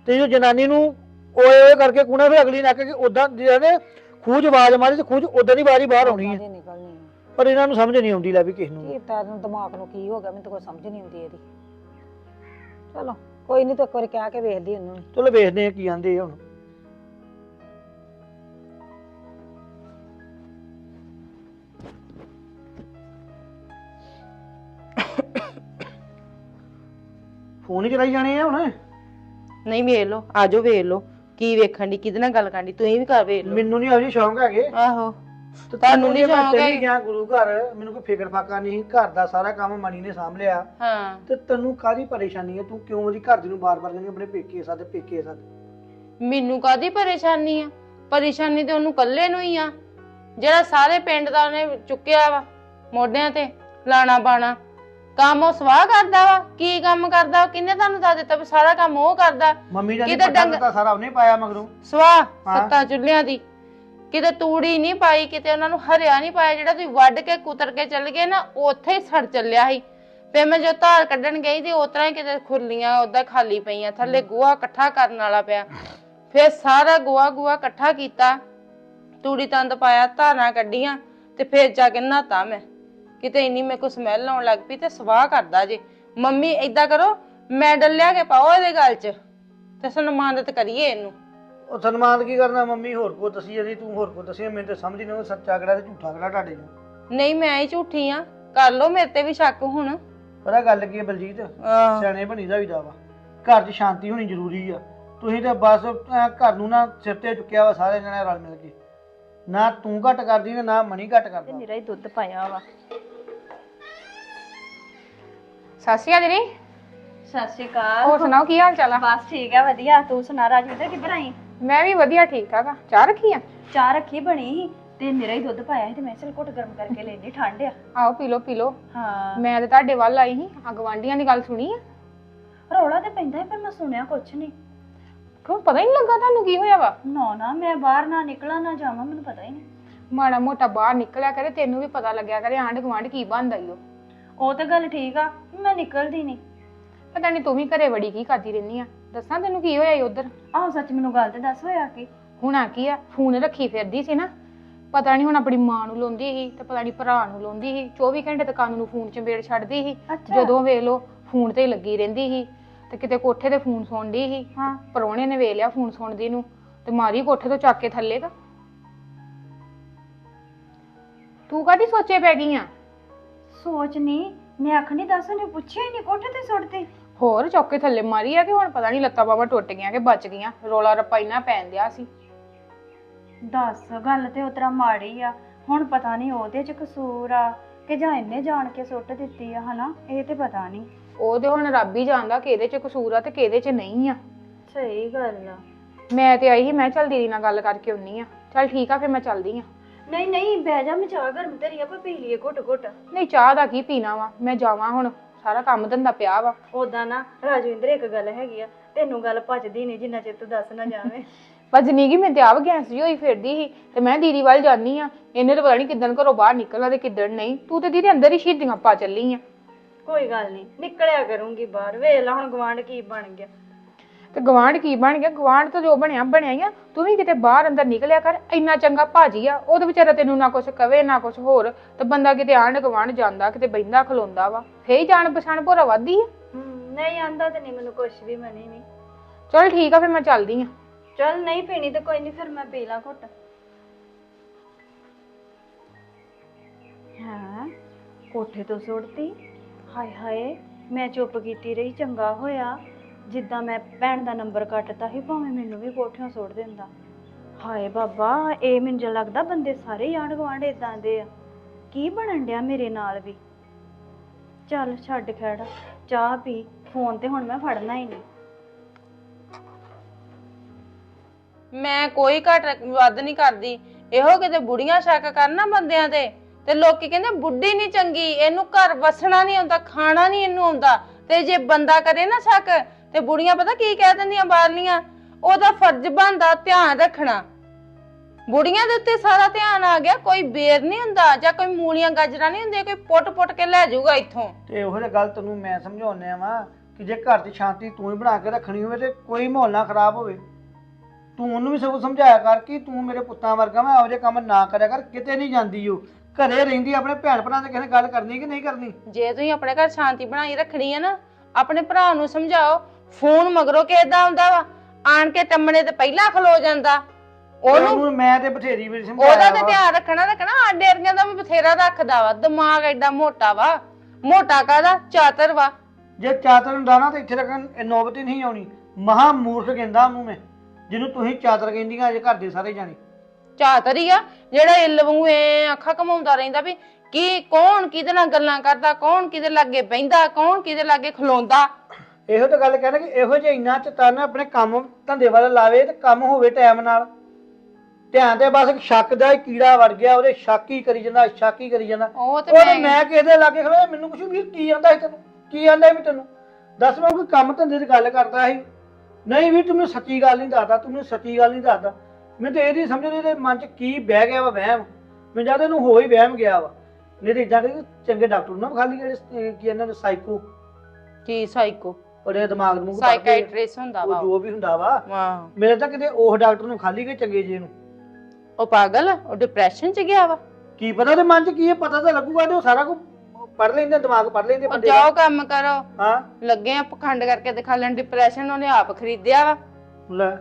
Speaker 4: ਤੇ ਜੋ ਜਨਾਨੀ ਨੂੰ ਓਏ ਓਏ ਕਰਕੇ ਕੁਣਾ ਫਿਰ ਅਗਲੀ ਨੱਕ ਕਿ ਉਦਾਂ ਜਿਹਨੇ ਖੂਜ ਆਵਾਜ਼ ਮਾਰੀ ਤੇ ਖੂਜ ਉਦਾਂ ਦੀ ਵਾਰੀ ਬਾਹਰ ਆਉਣੀ ਹੈ।
Speaker 3: ਨਿਕਲਣੀ।
Speaker 4: ਪਰ ਇਹਨਾਂ ਨੂੰ ਸਮਝ ਨਹੀਂ ਆਉਂਦੀ ਲੈ ਵੀ ਕਿਸ ਨੂੰ।
Speaker 3: ਕੀ ਤਾਂ ਨੂੰ ਦਿਮਾਗ ਨੂੰ ਕੀ ਹੋ ਗਿਆ ਮੈਨੂੰ ਤਾਂ ਕੋਈ ਸਮਝ ਨਹੀਂ ਆਉਂਦੀ ਇਹਦੀ। ਚਲੋ ਕੋਈ ਨਹੀਂ ਤਾਂ ਇੱਕ ਵਾਰੀ ਕਹਿ ਕੇ ਵੇਖਦੀ ਉਹਨੂੰ।
Speaker 4: ਚਲੋ ਵੇਖਦੇ ਆ ਕੀ ਆਂਦੇ ਆ ਹੁਣ। ਫੋਨ ਹੀ ਚਲਾਈ ਜਾਣੇ ਆ ਹੁਣ?
Speaker 5: ਨਹੀਂ ਵੇਖ ਲਓ ਆਜੋ ਵੇਖ ਲਓ। ਕੀ ਵੇਖਣ ਦੀ ਕਿਹਦੇ ਨਾਲ ਗੱਲ ਕਰਨੀ ਤੁਸੀਂ ਵੀ ਕਰ ਵੇਖ ਲਓ।
Speaker 4: ਮੈਨੂੰ ਨਹੀਂ ਜਿਹੇ ਸ਼ੌਂਕ ਹੈਗੇ।
Speaker 5: ਆਹੋ।
Speaker 4: ਤੇ
Speaker 5: ਤੁਹਾਨੂੰ ਨੀ
Speaker 4: ਮੈਂ
Speaker 5: ਸ਼ੌਂਕ
Speaker 4: ਚਲੀ
Speaker 5: ਹੈ?
Speaker 4: ਗਿਆ ਗੁਰੂ ਘਰ ਮੈਨੂੰ ਕੋਈ ਫਿਕਰ ਫਾਕਾ ਨਹੀਂ ਘਰ ਦਾ ਸਾਰਾ ਕੰਮ ਮਣੀ ਨੇ ਸਾਂਭ ਲਿਆ।
Speaker 5: ਹਾਂ।
Speaker 4: ਤੇ ਤੈਨੂੰ ਕਾਦੀ ਪਰੇਸ਼ਾਨੀ ਹੈ ਤੂੰ ਕਿਉਂ ਉਹਦੀ ਘਰ ਦੀ ਨੂੰ ਬਾਰ-ਬਾਰ ਕਹਿੰਦੀ ਆਪਣੇ ਪੇਕੇ ਸਾਦੇ ਪੇਕੇ ਸਾਦੇ।
Speaker 5: ਮੈਨੂੰ ਕਾਦੀ ਪਰੇਸ਼ਾਨੀ ਆ? ਪਰੇਸ਼ਾਨੀ ਤੇ ਉਹਨੂੰ ਕੱਲੇ ਨੂੰ ਹੀ ਆ। ਜਿਹੜਾ ਸਾਰੇ ਪਿੰਡ ਦਾ ਉਹਨੇ ਚੁੱਕਿਆ ਵਾ ਮੋਢਿਆਂ ਤੇ ਲਾਣਾ ਬਾਣਾ ਕੰਮ ਉਹ ਸਵਾਹ ਕਰਦਾ ਵਾ ਕੀ ਕੰਮ ਕਰਦਾ ਵਾ? ਕਿਹਨੇ ਤੁਹਾਨੂੰ ਦੱਸ ਦਿੱਤਾ ਵੀ ਸਾਰਾ ਕੰਮ ਉਹ ਕਰਦਾ?
Speaker 4: ਮੰਮੀ ਦਾ
Speaker 5: ਕਿਤੇ
Speaker 4: ਪਤਾ
Speaker 5: ਡੰਗ-
Speaker 4: ਦਿੱਤਾ ਸਾਰਾ ਉਹਨੇ ਪਾਇਆ ਮਗਰੋਂ।
Speaker 5: ਸਵਾਹ
Speaker 4: ਹਾਂ।
Speaker 5: ਸੱਤਾਂ ਚੁੱਲ੍ਹਿਆਂ ਦੀ। ਕਿਤੇ ਤੂੜੀ ਨਹੀਂ ਪਾਈ ਕਿਤੇ ਉਹਨਾਂ ਨੂੰ ਹਰਿਆ ਨਹੀਂ ਪਾਇਆ ਜਿਹੜਾ ਤੁਸੀਂ ਵੱਢ ਕੇ ਕੁਤਰ ਕੇ ਚੱਲ ਗਏ ਨਾ ਉੱਥੇ ਹੀ ਸੜ ਚੱਲਿਆ ਸੀ। ਫੇ ਮੈਂ ਜੋ ਧਾਰ ਕੱਢਣ ਗਈ ਤੇ ਉਸ ਤਰ੍ਹਾਂ ਹੀ ਕਿਤੇ ਖੁਰਲੀਆਂ ਉਦਾਂ ਖਾਲੀ ਪਈਆਂ ਥੱਲੇ ਗੋਹਾ ਇਕੱਠਾ ਕਰਨ ਵਾਲਾ ਪਿਆ। ਫੇਰ ਸਾਰਾ ਗੋਹਾ ਗੋਹਾ ਇਕੱਠਾ ਕੀਤਾ ਤੂੜੀ ਤੰਦ ਪਾਇਆ ਧਾਰਾਂ ਕੱਢੀਆਂ ਤੇ ਫੇਰ ਜਾ ਕੇ ਨਹਾਤਾ ਮੈਂ। ਕਿਤੇ ਇੰਨੀ ਮੇਰੇ ਕੋ ਸਮੈਲ ਆਉਣ ਲੱਗ ਪਈ ਤੇ ਸਵਾਹ ਕਰਦਾ ਜੇ। ਮੰਮੀ ਏਦਾਂ ਕਰੋ ਮੈਡਲ ਲਿਆ ਕੇ ਪਾਓ ਇਹਦੇ ਗਲ 'ਚ ਤੇ ਸਨਮਾਨਿਤ ਕਰੀਏ ਇਹਨੂੰ।
Speaker 4: ਉਹ ਸਨਮਾਨ ਕੀ ਕਰਨਾ ਮੰਮੀ ਹੋਰ ਕੋ ਦੱਸੀ ਜਾਂਦੀ ਤੂੰ ਹੋਰ ਕੋ ਦੱਸੀ ਮੈਨੂੰ ਤੇ ਸਮਝ ਨਹੀਂ ਆਉਂਦਾ ਸੱਚਾ ਕਿਹੜਾ ਤੇ ਝੂਠਾ ਕਿਹੜਾ ਤੁਹਾਡੇ ਨੂੰ।
Speaker 5: ਨਹੀਂ ਮੈਂ ਹੀ ਝੂਠੀ ਆ। ਕਰ ਲੋ ਮੇਰੇ ਤੇ ਵੀ ਸ਼ੱਕ ਹੁਣ।
Speaker 4: ਪਤਾ ਗੱਲ ਕੀ ਹੈ ਬਲਜੀਤ?
Speaker 5: ਆਹ,
Speaker 4: ਸਿਆਣੇ ਬਣੀ ਦਾ ਵੀ ਵਾ। ਘਰ 'ਚ ਸ਼ਾਂਤੀ ਹੋਣੀ ਜ਼ਰੂਰੀ ਆ। ਤੁਸੀਂ ਤੇ ਬਸ ਐਂ ਘਰ ਨੂੰ ਨਾ ਸਿਰ ਤੇ ਚੁੱਕਿਆ ਵਾ ਸਾਰੇ ਜਣੇ ਰਲ ਮਿਲ ਕੇ। ਨਾ ਤੂੰ ਘੱਟ ਕਰਦੀ ਤੇ ਨਾ ਮਣੀ ਘੱਟ ਕਰਦਾ।
Speaker 2: ਨਿਰਾ ਹੀ ਦੁੱਧ ਪਾਇਆ ਵਾ।
Speaker 6: ਸਤਿ ਸ਼੍ਰੀ ਅਕਾਲ ਦੀਦੀ।
Speaker 2: ਸਤਿ ਸ਼੍ਰੀ ਅਕਾਲ।
Speaker 6: ਹੋਰ ਸੁਣਾਓ ਕੀ ਹਾਲ ਚਾਲ ਆ?
Speaker 2: ਬਸ ਠੀਕ ਆ ਵਧੀਆ। ਤੂੰ ਸੁਣਾ ਰਾਜਵਿੰਦਰ ਕਿੱਧਰ ਆਈ?
Speaker 6: ਮੈਂ ਵੀ ਵਧੀਆ ਠੀਕ ਠਾਕ ਆ। ਚਾਹ ਰੱਖੀ ਆ?
Speaker 2: ਚਾਹ ਰੱਖੀ ਬਣੀ ਸੀ ਤੇ ਨਿਰਾ ਹੀ ਦੁੱਧ ਪਾਇਆ ਸੀ ਤੇ ਮੈਂ ਚਲ ਘੁੱਟ ਗਰਮ ਕਰਕੇ ਲੈਣੀ ਠੰਡ ਆ।
Speaker 6: ਆਓ ਪੀ ਲਓ ਪੀ ਲਓ
Speaker 2: ਹਾਂ।
Speaker 6: ਮੈਂ ਤੇ ਤੁਹਾਡੇ ਵੱਲ ਆਈ ਸੀ ਆ ਗਵਾਂਢੀਆਂ ਦੀ ਗੱਲ ਸੁਣੀ ਆ?
Speaker 2: ਰੌਲਾ ਤੇ ਪੈਂਦਾ ਹੈ ਪਰ ਮੈਂ ਸੁਣਿਆ ਕੁਛ ਨਹੀਂ
Speaker 6: ਕਿਉਂ ਪਤਾ ਹੀ ਨਹੀਂ ਲੱਗਾ ਤੁਹਾਨੂੰ ਕੀ ਹੋਇਆ ਵਾ?
Speaker 2: ਨਾ ਨਾ ਮੈਂ ਬਾਹਰ ਨਾ ਨਿਕਲਾਂ ਨਾ ਜਾਵਾਂ ਮੈਨੂੰ ਪਤਾ ਹੀ ਨਹੀਂ
Speaker 6: ਮਾੜਾ ਮੋਟਾ ਬਾਹਰ ਨਿਕਲਿਆ ਕਰੇ ਤੈਨੂੰ ਵੀ ਪਤਾ ਲੱਗਿਆ ਕਰੇ ਆਂਢ ਗੁਆਂਢ ਕੀ ਬਣਦਾ ਈ ਉਹ
Speaker 2: ਉਹ ਤਾਂ ਗੱਲ ਠੀਕ ਆ ਮੈਂ ਨਿਕਲਦੀ ਨਹੀਂ
Speaker 6: ਪਤਾ ਨਹੀਂ ਤੂੰ ਵੀ ਘਰੇ ਵੜੀ ਕੀ ਕਰਦੀ ਰਹਿਨੀ ਆ। ਦੱਸਾਂ ਤੈਨੂੰ ਕੀ ਹੋਇਆ ਈ ਉਧਰ?
Speaker 2: ਆਹੋ ਸੱਚ ਮੈਨੂੰ ਗੱਲ ਤੇ ਦੱਸ ਹੋਇਆ ਕੀ?
Speaker 6: ਹੁਣਾ ਕੀ ਆ? ਫੋਨ ਰੱਖੀ ਫਿਰਦੀ ਸੀ ਨਾ। ਪਤਾ ਨਹੀਂ ਹੁਣ ਆਪਣੀ ਮਾਂ ਨੂੰ ਲਾਉਂਦੀ ਸੀ ਤੇ ਪਤਾ ਨਹੀਂ ਭਰਾ ਨੂੰ ਲਾਉਂਦੀ ਸੀ। 24 ਘੰਟੇ ਤੱਕ ਕੰਨ ਨੂੰ ਫੋਨ ਚੰਬੇੜ ਛੱਡਦੀ ਸੀ।
Speaker 2: ਅੱਛਾ।
Speaker 6: ਜਦੋਂ ਵੇਖ ਲੋ ਫੋਨ ਤੇ ਹੀ ਲੱਗੀ ਰਹਿੰਦੀ ਸੀ। ਤੇ ਕਿਤੇ ਕੋਠੇ ਤੇ ਫੋਨ ਸੁਣਦੀ ਸੀ।
Speaker 2: ਹਾਂ।
Speaker 6: ਪਰੋਣੇ ਨੇ ਵੇਖ ਲਿਆ ਫੋਨ ਸੁਣਦੀ ਨੂੰ ਤੇ ਮਾਰੀ ਕੋਠੇ ਤੋਂ ਚੱਕ ਕੇ ਥੱਲੇ ਤਾਂ। ਤੂੰ ਕਾਹਦੀ ਸੋਚੇ ਪੈ ਗਈ ਆ?
Speaker 2: ਸੋਚ ਨਹੀਂ ਮੈਂ ਆਖਣੀ ਦੱਸ ਉਹਨੇ ਪੁੱਛਿਆ ਹੀ ਨਹੀਂ ਕੋਠੇ ਤੇ ਸੁੱਟਦੇ।
Speaker 6: ਹੋਰ ਚੌਕ ਥੱਲੇ ਮਾਰੀ ਆ ਕਿ ਹੁਣ ਪਤਾ ਨਹੀਂ ਲੱਤਾਂ ਬਾਵਾ ਟੁੱਟ ਗਈਆਂ ਕਿ ਬਚ ਗਈਆਂ ਰੋਲਾ ਰੱਪਾ ਇੰਨਾ ਪੈਣ ਦਿਆ ਸੀ।
Speaker 2: ਦੱਸ ਗੱਲ ਤੇ ਉਤਰਾ ਮਾੜੀ ਆ ਹੁਣ ਪਤਾ ਨਹੀਂ ਉਹਦੇ ਚ ਕਸੂਰ ਆ ਕਿ ਜਾਂ ਇਹਨੇ ਜਾਣ ਕੇ ਸੁੱਟ ਦਿੱਤੀ ਆ ਹਨਾ? ਇਹ ਤੇ ਪਤਾ ਨਹੀਂ
Speaker 6: ਉਹ ਤੇ ਹੁਣ ਰੱਬ ਹੀ ਜਾਣਦਾ ਕਿਹਦੇ ਚ ਕਸੂਰ ਆ ਤੇ ਕਿਹਦੇ ਚ ਨਹੀਂ ਆ।
Speaker 2: ਸਹੀ ਗੱਲ ਆ।
Speaker 6: ਮੈਂ ਤੇ ਆਈ ਸੀ ਮੈਂ ਚੱਲ ਦੀਦੀ ਨਾਲ ਗੱਲ ਕਰਕੇ ਆਉਣੀ ਆ। ਚੱਲ ਠੀਕ ਆ ਫਿਰ ਮੈਂ ਚੱਲਦੀ ਆ।
Speaker 2: ਨਹੀਂ ਨਹੀਂ ਬਹਿ ਜਾ ਮੈਂ ਚਾਹ ਗਰਮ ਧਰੀ ਆ ਪਰ ਪੀ ਲਈਏ ਘੁੱਟ ਘੁੱਟ।
Speaker 6: ਨਹੀਂ ਚਾਹ ਦਾ ਕੀ ਪੀਣਾ ਵਾ? ਮੈਂ ਜਾਵਾਂ ਹੁਣ ਸਾਰਾ ਕੰਮ ਧੰਦਾ ਪਿਆ ਵਾ।
Speaker 2: ਉਦਾਂ ਨਾ ਰਾਜਵਿੰਦਰ ਇੱਕ ਗੱਲ ਹੈਗੀ ਆ ਤੈਨੂੰ ਗੱਲ ਭੱਜਦੀ ਨਹੀਂ ਜਿੰਨਾ ਚਿਰ ਤੂੰ ਦੱਸ ਨਾ ਜਾਵੇਂ। [laughs]
Speaker 6: ਭਜਨੀ ਕੀ ਮੈਂ ਤੇ ਆਪ ਗੈਸ ਜੀ ਹੋਈ ਫਿਰਦੀ ਸੀ ਤੇ ਮੈਂ ਦੀਦੀ ਵੱਲ ਜਾਨੀ ਆ। ਇਹਨੇ ਤਾਂ ਪਤਾ ਨਹੀਂ ਕਿੱਦਣ ਘਰੋਂ ਬਾਹਰ ਨਿਕਲਣਾ ਤੇ ਕਿੱਦਣ ਨਹੀਂ। ਤੂੰ ਤੇ ਦੀਦੀ ਅੰਦਰ ਹੀ ਸ਼ਹੀਦੀਆਂ ਪਾ ਚੱਲੀ ਆ।
Speaker 2: ਕੋਈ ਗੱਲ ਨਹੀਂ ਨਿਕਲਿਆ ਕਰੂੰਗੀ ਬਾਹਰ। ਵੇਖ ਲਾ ਹੁਣ ਗਵਾਂਢ ਕੀ ਬਣ ਗਿਆ।
Speaker 6: ਤੇ ਗਵਾਂਢ ਕੀ ਬਣ ਗਿਆ? ਗਵਾਂਢ ਤਾਂ ਜੋ ਬਣਿਆ ਬਣਿਆ ਹੀ ਆ। ਤੂੰ ਵੀ ਕਿਤੇ ਬਾਹਰ ਅੰਦਰ ਨਿਕਲਿਆ ਕਰ ਇੰਨਾ ਚੰਗਾ ਭਾਜੀ ਆ। ਉਹ ਤੇ ਵਿਚਾਰਾ ਤੈਨੂੰ ਨਾ ਕੁਛ ਕਵੇ ਨਾ ਕੁਛ ਹੋਰ। ਤੇ ਬੰਦਾ ਕਿਤੇ ਆਂਢ ਗਵਾਂਢ ਜਾਂਦਾ ਕਿਤੇ ਬੈਂਦਾ ਖਲੋਂਦਾ ਵਾ। ਫੇਰ ਹੀ ਜਾਣ ਪਛਾਣ ਭੋਰਾ ਵੱਧਦੀ ਆ?
Speaker 2: ਹੂੰ ਨਹੀਂ ਆਂਦਾ ਤੇ ਨਹੀਂ ਮੈਨੂੰ ਕੁਛ ਵੀ ਮਨੀ ਨਹੀਂ।
Speaker 6: ਚਲ ਠੀਕ ਆ ਫਿਰ ਮੈਂ ਚੱਲਦੀ ਆ।
Speaker 2: ਚੱਲ ਨਹੀਂ ਪੀਣੀ ਤੇ ਕੋਈ ਨਹੀਂ ਫਿਰ ਮੈਂ ਪੀ ਲਾਂ ਘੁੱਟ। ਹਾਂ? ਕੋਠੇ ਤੋਂ ਸੁੱਟਤੀ? ਹਾਏ ਹਾਏ, ਮੈਂ ਚੁੱਪ ਕੀਤੀ ਰਹੀ, ਚੰਗਾ ਹੋਇਆ। ਜਿੱਦਾਂ ਮੈਂ ਭੈਣ ਦਾ ਨੰਬਰ ਕੱਟਤਾ ਸੀ, ਭਾਵੇਂ ਮੈਨੂੰ ਵੀ ਕੋਠਿਓਂ ਸੁੱਟ ਦਿੰਦਾ। ਹਾਏ ਬਾਬਾ, ਇਹ ਮੈਨੂੰ ਜਿਹਾ ਲੱਗਦਾ ਬੰਦੇ ਸਾਰੇ ਆਂਢ ਗੁਆਂਢ ਇਦਾਂ ਦੇ ਆ। ਕੀ ਬਣਨ ਡਿਆ ਮੇਰੇ ਨਾਲ ਵੀ? ਚੱਲ ਛੱਡ ਖੜ, ਚਾਹ ਪੀ, ਫੋਨ ਤੇ ਹੁਣ ਮੈਂ ਫੜਨਾ ਹੀ ਨਹੀਂ।
Speaker 5: ਮੈਂ ਕੋਈ ਘਟ ਵੱਧ ਨਹੀਂ ਕਰਦੀ। ਇਹੋ ਕਿਤੇ ਬੁੜੀਆਂ ਸ਼ੱਕ ਕਰਨਾ ਬੰਦਿਆਂ ਤੇ। ਤੇ ਲੋਕੀ ਕਹਿੰਦੇ ਬੁੱਢੀ ਨਹੀਂ ਚੰਗੀ, ਇਹਨੂੰ ਘਰ ਵਸਣਾ ਨਹੀਂ ਆਉਂਦਾ, ਖਾਣਾ ਨਹੀਂ ਇਹਨੂੰ ਆਉਂਦਾ। ਤੇ ਜੇ ਬੰਦਾ ਕਰੇ ਨਾ ਸ਼ੱਕ, ਤੇ ਬੁੜੀਆਂ ਪਤਾ ਕੀ ਕਹਿ ਦਿੰਦੀਆਂ ਬਾਹਰਲੀਆਂ? ਉਹਦਾ ਫਰਜ਼ ਬਣਦਾ ਧਿਆਨ ਰੱਖਣਾ। ਬੁੜੀਆਂ ਦੇ ਉੱਤੇ ਸਾਰਾ ਧਿਆਨ ਆ ਗਿਆ, ਕੋਈ ਬੇਰ ਨਹੀਂ ਹੁੰਦਾ, ਜਾਂ ਕੋਈ ਮੂਲੀਆਂ ਗਾਜਰਾਂ ਨਹੀਂ ਹੁੰਦੀਆਂ, ਕੋਈ ਪੁੱਟ ਪੁੱਟ ਕੇ ਲੈ ਜਾਊਗਾ ਇੱਥੋਂ।
Speaker 4: ਤੇ ਉਹ ਗੱਲ ਤੈਨੂੰ ਮੈਂ ਸਮਝਾਉਣਿਆ ਵਾ, ਕਿ ਜੇ ਘਰ ਦੀ ਸ਼ਾਂਤੀ ਤੂੰ ਹੀ ਬਣਾ ਕੇ ਰੱਖਣੀ ਹੋਵੇ ਤੇ ਕੋਈ ਮਾਹੌਲ ਨਾ ਖਰਾਬ ਹੋਵੇ। ਤੂੰ ਉਹਨੂੰ ਵੀ ਸਗੋਂ ਸਮਝਾਇਆ ਕਰ ਕਿ ਤੂੰ ਮੇਰੇ ਪੁੱਤਾਂ ਵਰਗਾ ਮੈਂ ਆਪਦੇ ਕੰਮ ਨਾ ਕਰਿਆ ਕਰ, ਕਿਤੇ ਨਹੀਂ ਜਾਂਦੀ ਉਹ। ਘਰੇ ਰਹਿੰਦੀ ਆਪਣੇ ਭੈਣ ਭਰਾ ਨਾਲ ਕਿਸੇ ਨਾਲ ਗੱਲ ਕਰਨੀ ਕਿ ਨਹੀਂ ਕਰਨੀ?
Speaker 5: ਜੇ ਤੁਸੀਂ ਆਪਣੇ ਘਰ ਸ਼ਾਂਤੀ ਬਣਾਈ ਰੱਖਣੀ ਹੈ ਨਾ ਆਪਣੇ ਭਰਾ ਨੂੰ ਸਮਝਾਓ ਫੋਨ ਮਗਰੋਂ ਕਿਹਦਾ ਆਉਂਦਾ ਵਾ ਆਣ ਕੇ ਟੰਮਣੇ ਤੇ ਪਹਿਲਾਂ ਖਲੋ ਜਾਂਦਾ। ਉਹਨੂੰ
Speaker 4: ਉਹਨੂੰ ਮੈਂ ਤੇ ਬਥੇਰੀ ਵੀ
Speaker 5: ਉਹਦਾ
Speaker 4: ਸਮਝਾਇਆ
Speaker 5: ਤੇ
Speaker 4: ਵਾ।
Speaker 5: ਧਿਆਨ ਰੱਖਣਾ ਰੱਖਣਾ ਆਡੇ ਵਰਗਿਆਂ ਦਾ ਵੀ ਬਥੇਰਾ ਰੱਖਦਾ ਵਾ ਦਿਮਾਗ ਐਡਾ ਮੋਟਾ ਵਾ। ਮੋਟਾ ਕਾਦਾ ਚਾਤਰ ਵਾ।
Speaker 4: ਜੇ ਚਾਦਰ ਹੁੰਦਾ ਨਾ ਤੇ ਇੱਥੇ ਰੱਖਣ ਇਹ ਨੌਬਤ ਹੀ ਨਹੀਂ ਆਉਣੀ। ਮਹਾ ਮੂਰਖ ਕਹਿੰਦਾ ਉਹਨੂੰ ਮੈਂ ਜਿਹਨੂੰ ਤੁਸੀਂ ਚਾਦਰ ਕਹਿੰਦੀਆਂ ਅਜੇ ਘਰ ਦੇ ਸਾਰੇ ਜਾਣੇ।
Speaker 5: ਚਾਤਰ ਹੀ ਆ ਜਿਹੜਾ ਇੱਲ ਵਾਂਗੂ ਐ ਅੱਖਾਂ ਘਮਾਉਂਦਾ ਰਹਿੰਦਾ ਵੀ ਕੀ ਕੌਣ ਕਿਹਦੇ ਨਾਲ ਗੱਲਾਂ ਕਰਦਾ ਕੌਣ ਕਿਹਦੇ ਲਾਗੇ ਬਹਿੰਦਾ ਕੌਣ ਕਿਹਦੇ ਲਾਗੇ ਖਲੋਂਦਾ।
Speaker 4: ਇਹੋ ਤਾਂ ਗੱਲ ਕਹਿਣਾ ਕਿ ਇਹੋ ਜਿਹਾ ਇੰਨਾ ਚਤਨ ਆਪਣੇ ਕੰਮ ਧੰਦੇ ਵੱਲ ਲਾਵੇ ਤੇ ਕੰਮ ਹੋਵੇ ਟਾਈਮ ਨਾਲ। ਧਿਆਨ ਤੇ ਬਸ ਸ਼ੱਕ ਦਾ ਹੀ ਕੀੜਾ ਵੜ ਗਿਆ ਉਹਦੇ ਸ਼ੱਕ ਹੀ ਕਰੀ ਜਾਂਦਾ ਸ਼ੱਕ ਹੀ ਕਰੀ ਜਾਂਦਾ।
Speaker 5: ਉਹ ਤੇ
Speaker 4: ਉਹ
Speaker 5: ਮੈਂ
Speaker 4: ਮੈਂ ਕਿਸੇ ਦੇ ਲਾਗੇ ਖੜਿਆ ਮੈਨੂੰ ਕੁਛ ਵੀਰ ਕੀ ਆਂਦਾ ਸੀ ਤੈਨੂੰ? ਕੀ ਆਂਦਾ ਵੀ ਤੈਨੂੰ? ਦੱਸ ਮੈਂ ਕੋਈ ਕੰਮ ਧੰਦੇ ਦੀ ਗੱਲ ਕਰਦਾ ਸੀ। ਨਹੀਂ ਵੀ ਤੂੰ ਮੈਨੂੰ ਸੱਚੀ ਗੱਲ ਨਹੀਂ ਦੱਸਦਾ ਤੂੰ ਮੈਨੂੰ ਸੱਚੀ ਗੱਲ ਨਹੀਂ ਦੱਸਦਾ। ਮੈਨੂੰ ਤੇ ਇਹਦੀ ਸਮਝ ਨਹੀਂ ਇਹਦੇ ਮਨ 'ਚ ਕੀ ਬਹਿ ਗਿਆ ਵਾ ਵਹਿਮ। ਮੈਂ ਜਦ ਇਹਨੂੰ ਹੋ ਹੀ ਵਹਿਮ ਗਿਆ ਵਾ। ਨਹੀਂ ਤੇ ਇਦਾਂ ਕਿ ਚੰਗੇ ਡਾਕਟਰ ਨੂੰ ਨਾ ਵਿਖਾ ਲਈ ਜਿਹੜੇ ਕੀ ਇਹਨਾਂ ਨੇ ਸਾਈਕੋ
Speaker 5: ਕੀ ਸਾਈਕੋ
Speaker 4: ਉਹਦੇ ਦਿਮਾਗ ਨੂੰ
Speaker 5: ਸਾਈਕਾਈਟ੍ਰਿਸਟ ਹੁੰਦਾ
Speaker 4: ਉਹ
Speaker 5: ਵਾ
Speaker 4: ਜੋ ਵੀ ਹੁੰਦਾ ਵਾ।
Speaker 5: ਵਾਹ।
Speaker 4: ਮੇਰੇ ਤਾਂ ਕਿਤੇ ਉਹ ਡਾਕਟਰ ਨੂੰ ਖਾਲੀ ਗਏ ਚੰਗੇ ਜੇ ਨੂੰ।
Speaker 5: ਉਹ ਪਾਗਲ ਆ, ਉਹ ਡਿਪਰੈਸ਼ਨ ਚ ਗਿਆ ਵਾ?
Speaker 4: ਕੀ ਪਤਾ ਉਹਦੇ ਮਨ 'ਚ ਕੀ ਹੈ ਪਤਾ ਤਾਂ ਲੱਗੂਗਾ ਤੇ ਉਹ ਸਾਰਾ ਕੁਝ ਪੜ ਲੈਂਦੇ ਦਿਮਾਗ ਪੜ ਲੈਂਦੇ
Speaker 5: ਉਹ
Speaker 4: ਬੰਦੇ
Speaker 5: ਜਾਓ ਕੰਮ ਕਰੋ।
Speaker 4: ਹਾਂ।
Speaker 5: ਲੱਗੇ ਆ ਪਖੰਡ ਕਰਕੇ ਦਿਖਾ ਲੈਣ ਡਿਪਰੈਸ਼ਨ ਉਹਨੇ ਆਪ ਖਰੀਦਿਆ ਵਾ।
Speaker 4: ਲੈ।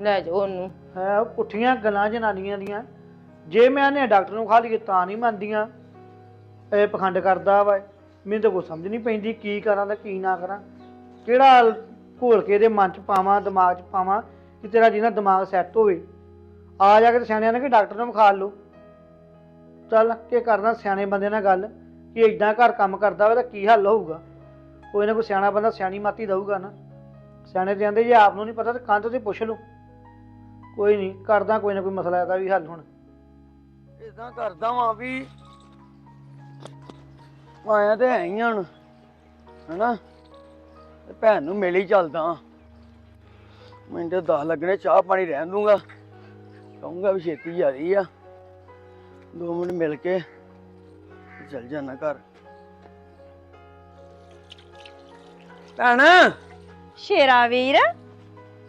Speaker 5: ਲੈ ਜਾਓ ਉਹਨੂੰ।
Speaker 4: ਹੈ ਪੁੱਠੀਆਂ ਗੱਲਾਂ ਜਨਾਨੀਆਂ ਦੀਆਂ। ਜੇ ਮੈਂ ਇਹਨੇ ਡਾਕਟਰ ਨੂੰ ਖਾ ਲਈਏ ਤਾਂ ਨਹੀਂ ਮੰਨਦੀਆਂ। ਇਹ ਪਖੰਡ ਕਰਦਾ ਵਾ ਮੈਨੂੰ ਤਾਂ ਕੋਈ ਸਮਝ ਨਹੀਂ ਪੈਂਦੀ ਕੀ ਕਰਾਂ ਤੇ ਕੀ ਨਾ ਕਰਾਂ। ਕਿਹੜਾ ਘੋਲ ਕੇ ਇਹਦੇ ਮਨ 'ਚ ਪਾਵਾਂ, ਦਿਮਾਗ 'ਚ ਪਾਵਾਂ ਕਿ ਤੇਰਾ ਜਿਹਨਾਂ ਦਿਮਾਗ ਸੈੱਟ ਹੋਵੇ। ਆ ਜਾ ਕੇ ਤੇ ਸਿਆਣਿਆਂ ਨੇ ਕਿ ਡਾਕਟਰ ਨੂੰ ਵਿਖਾ ਲਓ। ਚੱਲ, ਕੇ ਕਰਨਾ ਸਿਆਣੇ ਬੰਦੇ ਨਾਲ ਗੱਲ, ਕਿ ਇਦਾਂ ਘਰ ਕੰਮ ਕਰਦਾ ਵਾ ਤਾਂ ਕੀ ਹੱਲ ਹੋਊਗਾ। ਕੋਈ ਨਾ ਕੋਈ ਸਿਆਣਾ ਬੰਦਾ ਸਿਆਣੀ ਮਾਤੀ ਦਊਗਾ ਨਾ। ਸਿਆਣੇ ਤੇ ਕਹਿੰਦੇ ਜੇ ਆਪ ਨੂੰ ਨਹੀਂ ਪਤਾ ਤਾਂ ਕੰਨ ਤੋਂ ਪੁੱਛ ਲਓ। ਕੋਈ ਨਹੀਂ ਕਰਦਾ ਕੋਈ ਨਾ ਕੋਈ ਮਸਲਾ ਇਹਦਾ ਵੀ ਹੱਲ ਹੁਣ।
Speaker 7: ਇਦਾਂ ਕਰਦਾ ਵਾਂ ਵੀ ਆਇਆ ਤੇ ਹੈ ਹੀ ਹੁਣ ਹਨਾ? ਤੇ ਭੈਣ ਨੂੰ ਮਿਲ ਹੀ ਚੱਲਦਾ। ਮੈਨੂੰ ਤੇ 10 ਲੱਗਣੇ ਚਾਹ ਪਾਣੀ ਰਹਿਣ ਦੂੰਗਾ ਕਹੂੰਗਾ ਵੀ ਛੇਤੀ ਆ ਰਹੀ ਆ। ਦੋ ਮਿੰਟ ਮਿਲ ਕੇ ਚੱਲ ਜਾਣਾ ਘਰ। ਭੈਣ!
Speaker 2: ਸ਼ੇਰਾ ਵੀਰ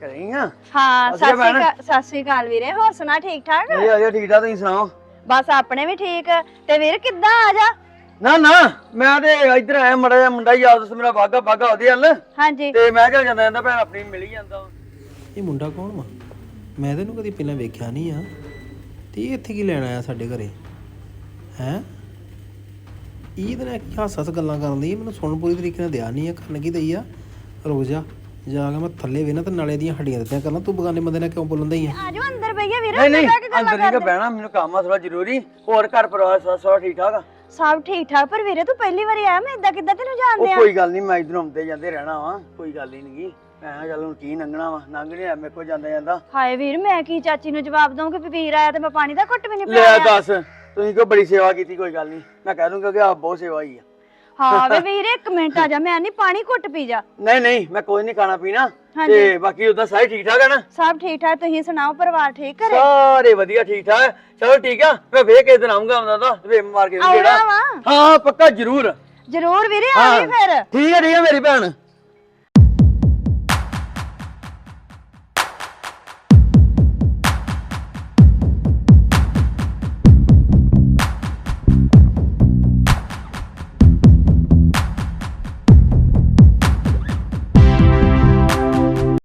Speaker 7: ਕਰੀਆਂ
Speaker 2: ਹਾਂ
Speaker 7: ਸਤਿ ਸ਼੍ਰੀ ਅਕਾਲ।
Speaker 2: ਅਕਾਲ ਸਤਿ ਸ਼੍ਰੀ ਅਕਾਲ ਵੀਰੇ ਹੋਰ ਸੁਣਾ ਠੀਕ ਠਾਕ?
Speaker 7: ਇਹ ਆ ਜਾ ਠੀਕ ਠਾਕ ਤੁਸੀਂ ਸੁਣਾਓ?
Speaker 2: ਬਸ ਆਪਣੇ ਵੀ ਠੀਕ। ਤੇ ਵੀਰ ਕਿੱਦਾਂ ਆ ਜਾ?
Speaker 7: ਨਾ ਨਾ ਮੈਂ ਤੇ ਇੱਧਰ ਆਇਆ ਮੜਾ ਜਿਹਾ ਮੁੰਡਾ ਯਾਦ ਸੀ ਮੇਰਾ ਬਾਗਾ ਬਾਗਾ ਉਹਦੇ ਹੱਲ
Speaker 2: ਹਾਂਜੀ।
Speaker 7: ਤੇ ਮੈਂ ਕਿਹਾ ਜਾਂਦਾ ਜਾਂਦਾ ਭੈਣ ਆਪਣੀ ਮਿਲ ਹੀ ਜਾਂਦਾ। ਵਾ।
Speaker 1: ਇਹ ਮੁੰਡਾ ਕੌਣ ਵਾ? ਮੈਂ ਤੈਨੂੰ ਕਦੀ ਪਹਿਲਾਂ ਵੇਖਿਆ ਨਹੀਂ ਆ। ਤੇ ਇਹ ਇੱਥੇ ਕੀ ਲੈਣ ਆਇਆ ਸਾਡੇ ਘਰੇ? ਹੈ? ਇਹਦੇ ਨਾਲ ਕੀ ਹੱਸ ਹੱਸ ਗੱਲਾਂ ਕਰਨ ਦੀ ਮੈਨੂੰ ਸੁਣਨ ਪੂਰੀ ਤਰੀਕੇ ਨਾਲ ਦਿਆ ਨਹੀਂ ਆ ਕਰਨ ਕੀ ਦਈ ਆ? ਰੁਕ ਜਾ ਕੇ ਮੈਂ ਥੱਲੇ ਵੇਨਾ ਤੇ ਨਾਲੇ ਦੀਆਂ ਹੱਡੀਆਂ ਦਿੱਤੀਆਂ ਕਰਨਾ। ਤੂੰ ਬਗਾਨੇ ਬੰਦੇ ਨਾਲ ਕਿਉਂ ਬੋਲਣ ਦਈ ਆ?
Speaker 2: ਆ ਜਾਓ ਅੰਦਰ ਬਈਆ ਵੀਰੇ
Speaker 7: ਨਹੀਂ ਨਹੀਂ
Speaker 2: ਕੇ
Speaker 7: ਅੰਦਰ ਨਹੀਂ
Speaker 2: ਕਰਦੇ।
Speaker 7: ਬਹਿਣਾ ਮੈਨੂੰ ਕੰਮ ਆ ਥੋੜਾ ਜ਼ਰੂਰੀ। ਹੋਰ ਘਰ ਪਰਿਵਾਰ ਸਭ ਸਭ ਠੀਕ ਠਾਕ ਆ?
Speaker 2: ਸਭ ਠੀਕ ਠਾਕ ਪਰ ਵੀਰੇ ਤੂੰ ਪਹਿਲੀ ਵਾਰੀ ਆਇਆ ਮੈਂ ਇਦਾਂ ਕਿੱਦਾਂ ਤੈਨੂੰ ਜਾਣਦੇ
Speaker 7: ਉਹ
Speaker 2: ਆ?
Speaker 7: ਕੋਈ ਗੱਲ ਨਹੀਂ ਮੈਂ ਇਧਰੋਂ ਆਉਂਦੇ ਜਾਂਦੇ ਰਹਿਣਾ ਵਾ ਕੋਈ ਗੱਲ ਹੀ ਨਹੀਂਗੀ ਮੈਂ ਕਿਹਾ ਚੱਲ ਹੁਣ ਕੀ ਲੰਘਣਾ ਵਾ ਲੰਘ ਨਹੀਂ ਆ ਮੇਰੇ ਕੋਲ ਜਾਂਦਾ ਜਾਂਦਾ।
Speaker 2: ਹਾਏ ਵੀਰ ਮੈਂ ਕੀ ਚਾਚੀ ਨੂੰ ਜਵਾਬ ਦਵਾਂ ਕਿ ਵੀਰ ਆਇਆ ਤੇ ਮੈਂ ਪਾਣੀ ਦਾ ਘੁੱਟ ਵੀ ਨਹੀਂ
Speaker 7: ਲੈ ਦੱਸ ਤੁਸੀਂ ਕਿਉਂ ਬੜੀ ਸੇਵਾ ਕੀਤੀ ਕੋਈ ਗੱਲ ਨਹੀਂ ਮੈਂ ਕਹਿ ਦੂੰਗਾ ਕਿ ਆਪ ਬਹੁਤ ਸੇਵਾ ਹੀ ਆ।
Speaker 2: ਹਾਂ ਵੇ ਵੀਰੇ ਇੱਕ ਮਿੰਟ ਆ ਜਾ ਮੈਂ ਨਹੀਂ ਪਾਣੀ ਘੁੱਟ ਪੀ ਜਾ।
Speaker 7: ਨਹੀਂ ਨਹੀਂ ਮੈਂ ਕੋਈ ਨਹੀਂ ਖਾਣਾ ਪੀਣਾ। ਤੇ ਬਾਕੀ ਉਦਾਂ ਸਾਰੇ ਠੀਕ ਠਾਕ ਆ ਨਾ?
Speaker 2: ਸਭ ਠੀਕ ਠਾਕ ਤੁਸੀਂ ਸੁਣਾਓ ਪਰਿਵਾਰ ਠੀਕ ਘਰੇ?
Speaker 7: ਸਾਰੇ ਵਧੀਆ ਠੀਕ ਠਾਕ ਚਲੋ ਠੀਕ ਆ ਮੈਂ ਵੇਖ ਕੇ ਦਿਨ ਆਉਂਗਾ ਆਉਂਦਾ ਤਾਂ ਵੇ ਮਾਰ ਕੇ ਜਿਹੜਾ ਹਾਂ ਪੱਕਾ ਜ਼ਰੂਰ।
Speaker 2: ਜ਼ਰੂਰ ਵੀਰੇ
Speaker 7: ਹਾਂ।
Speaker 2: ਆ ਵੀ ਫਿਰ।
Speaker 7: ਠੀਕ ਹੈ ਠੀਕ ਹੈ ਮੇਰੀ ਭੈਣ।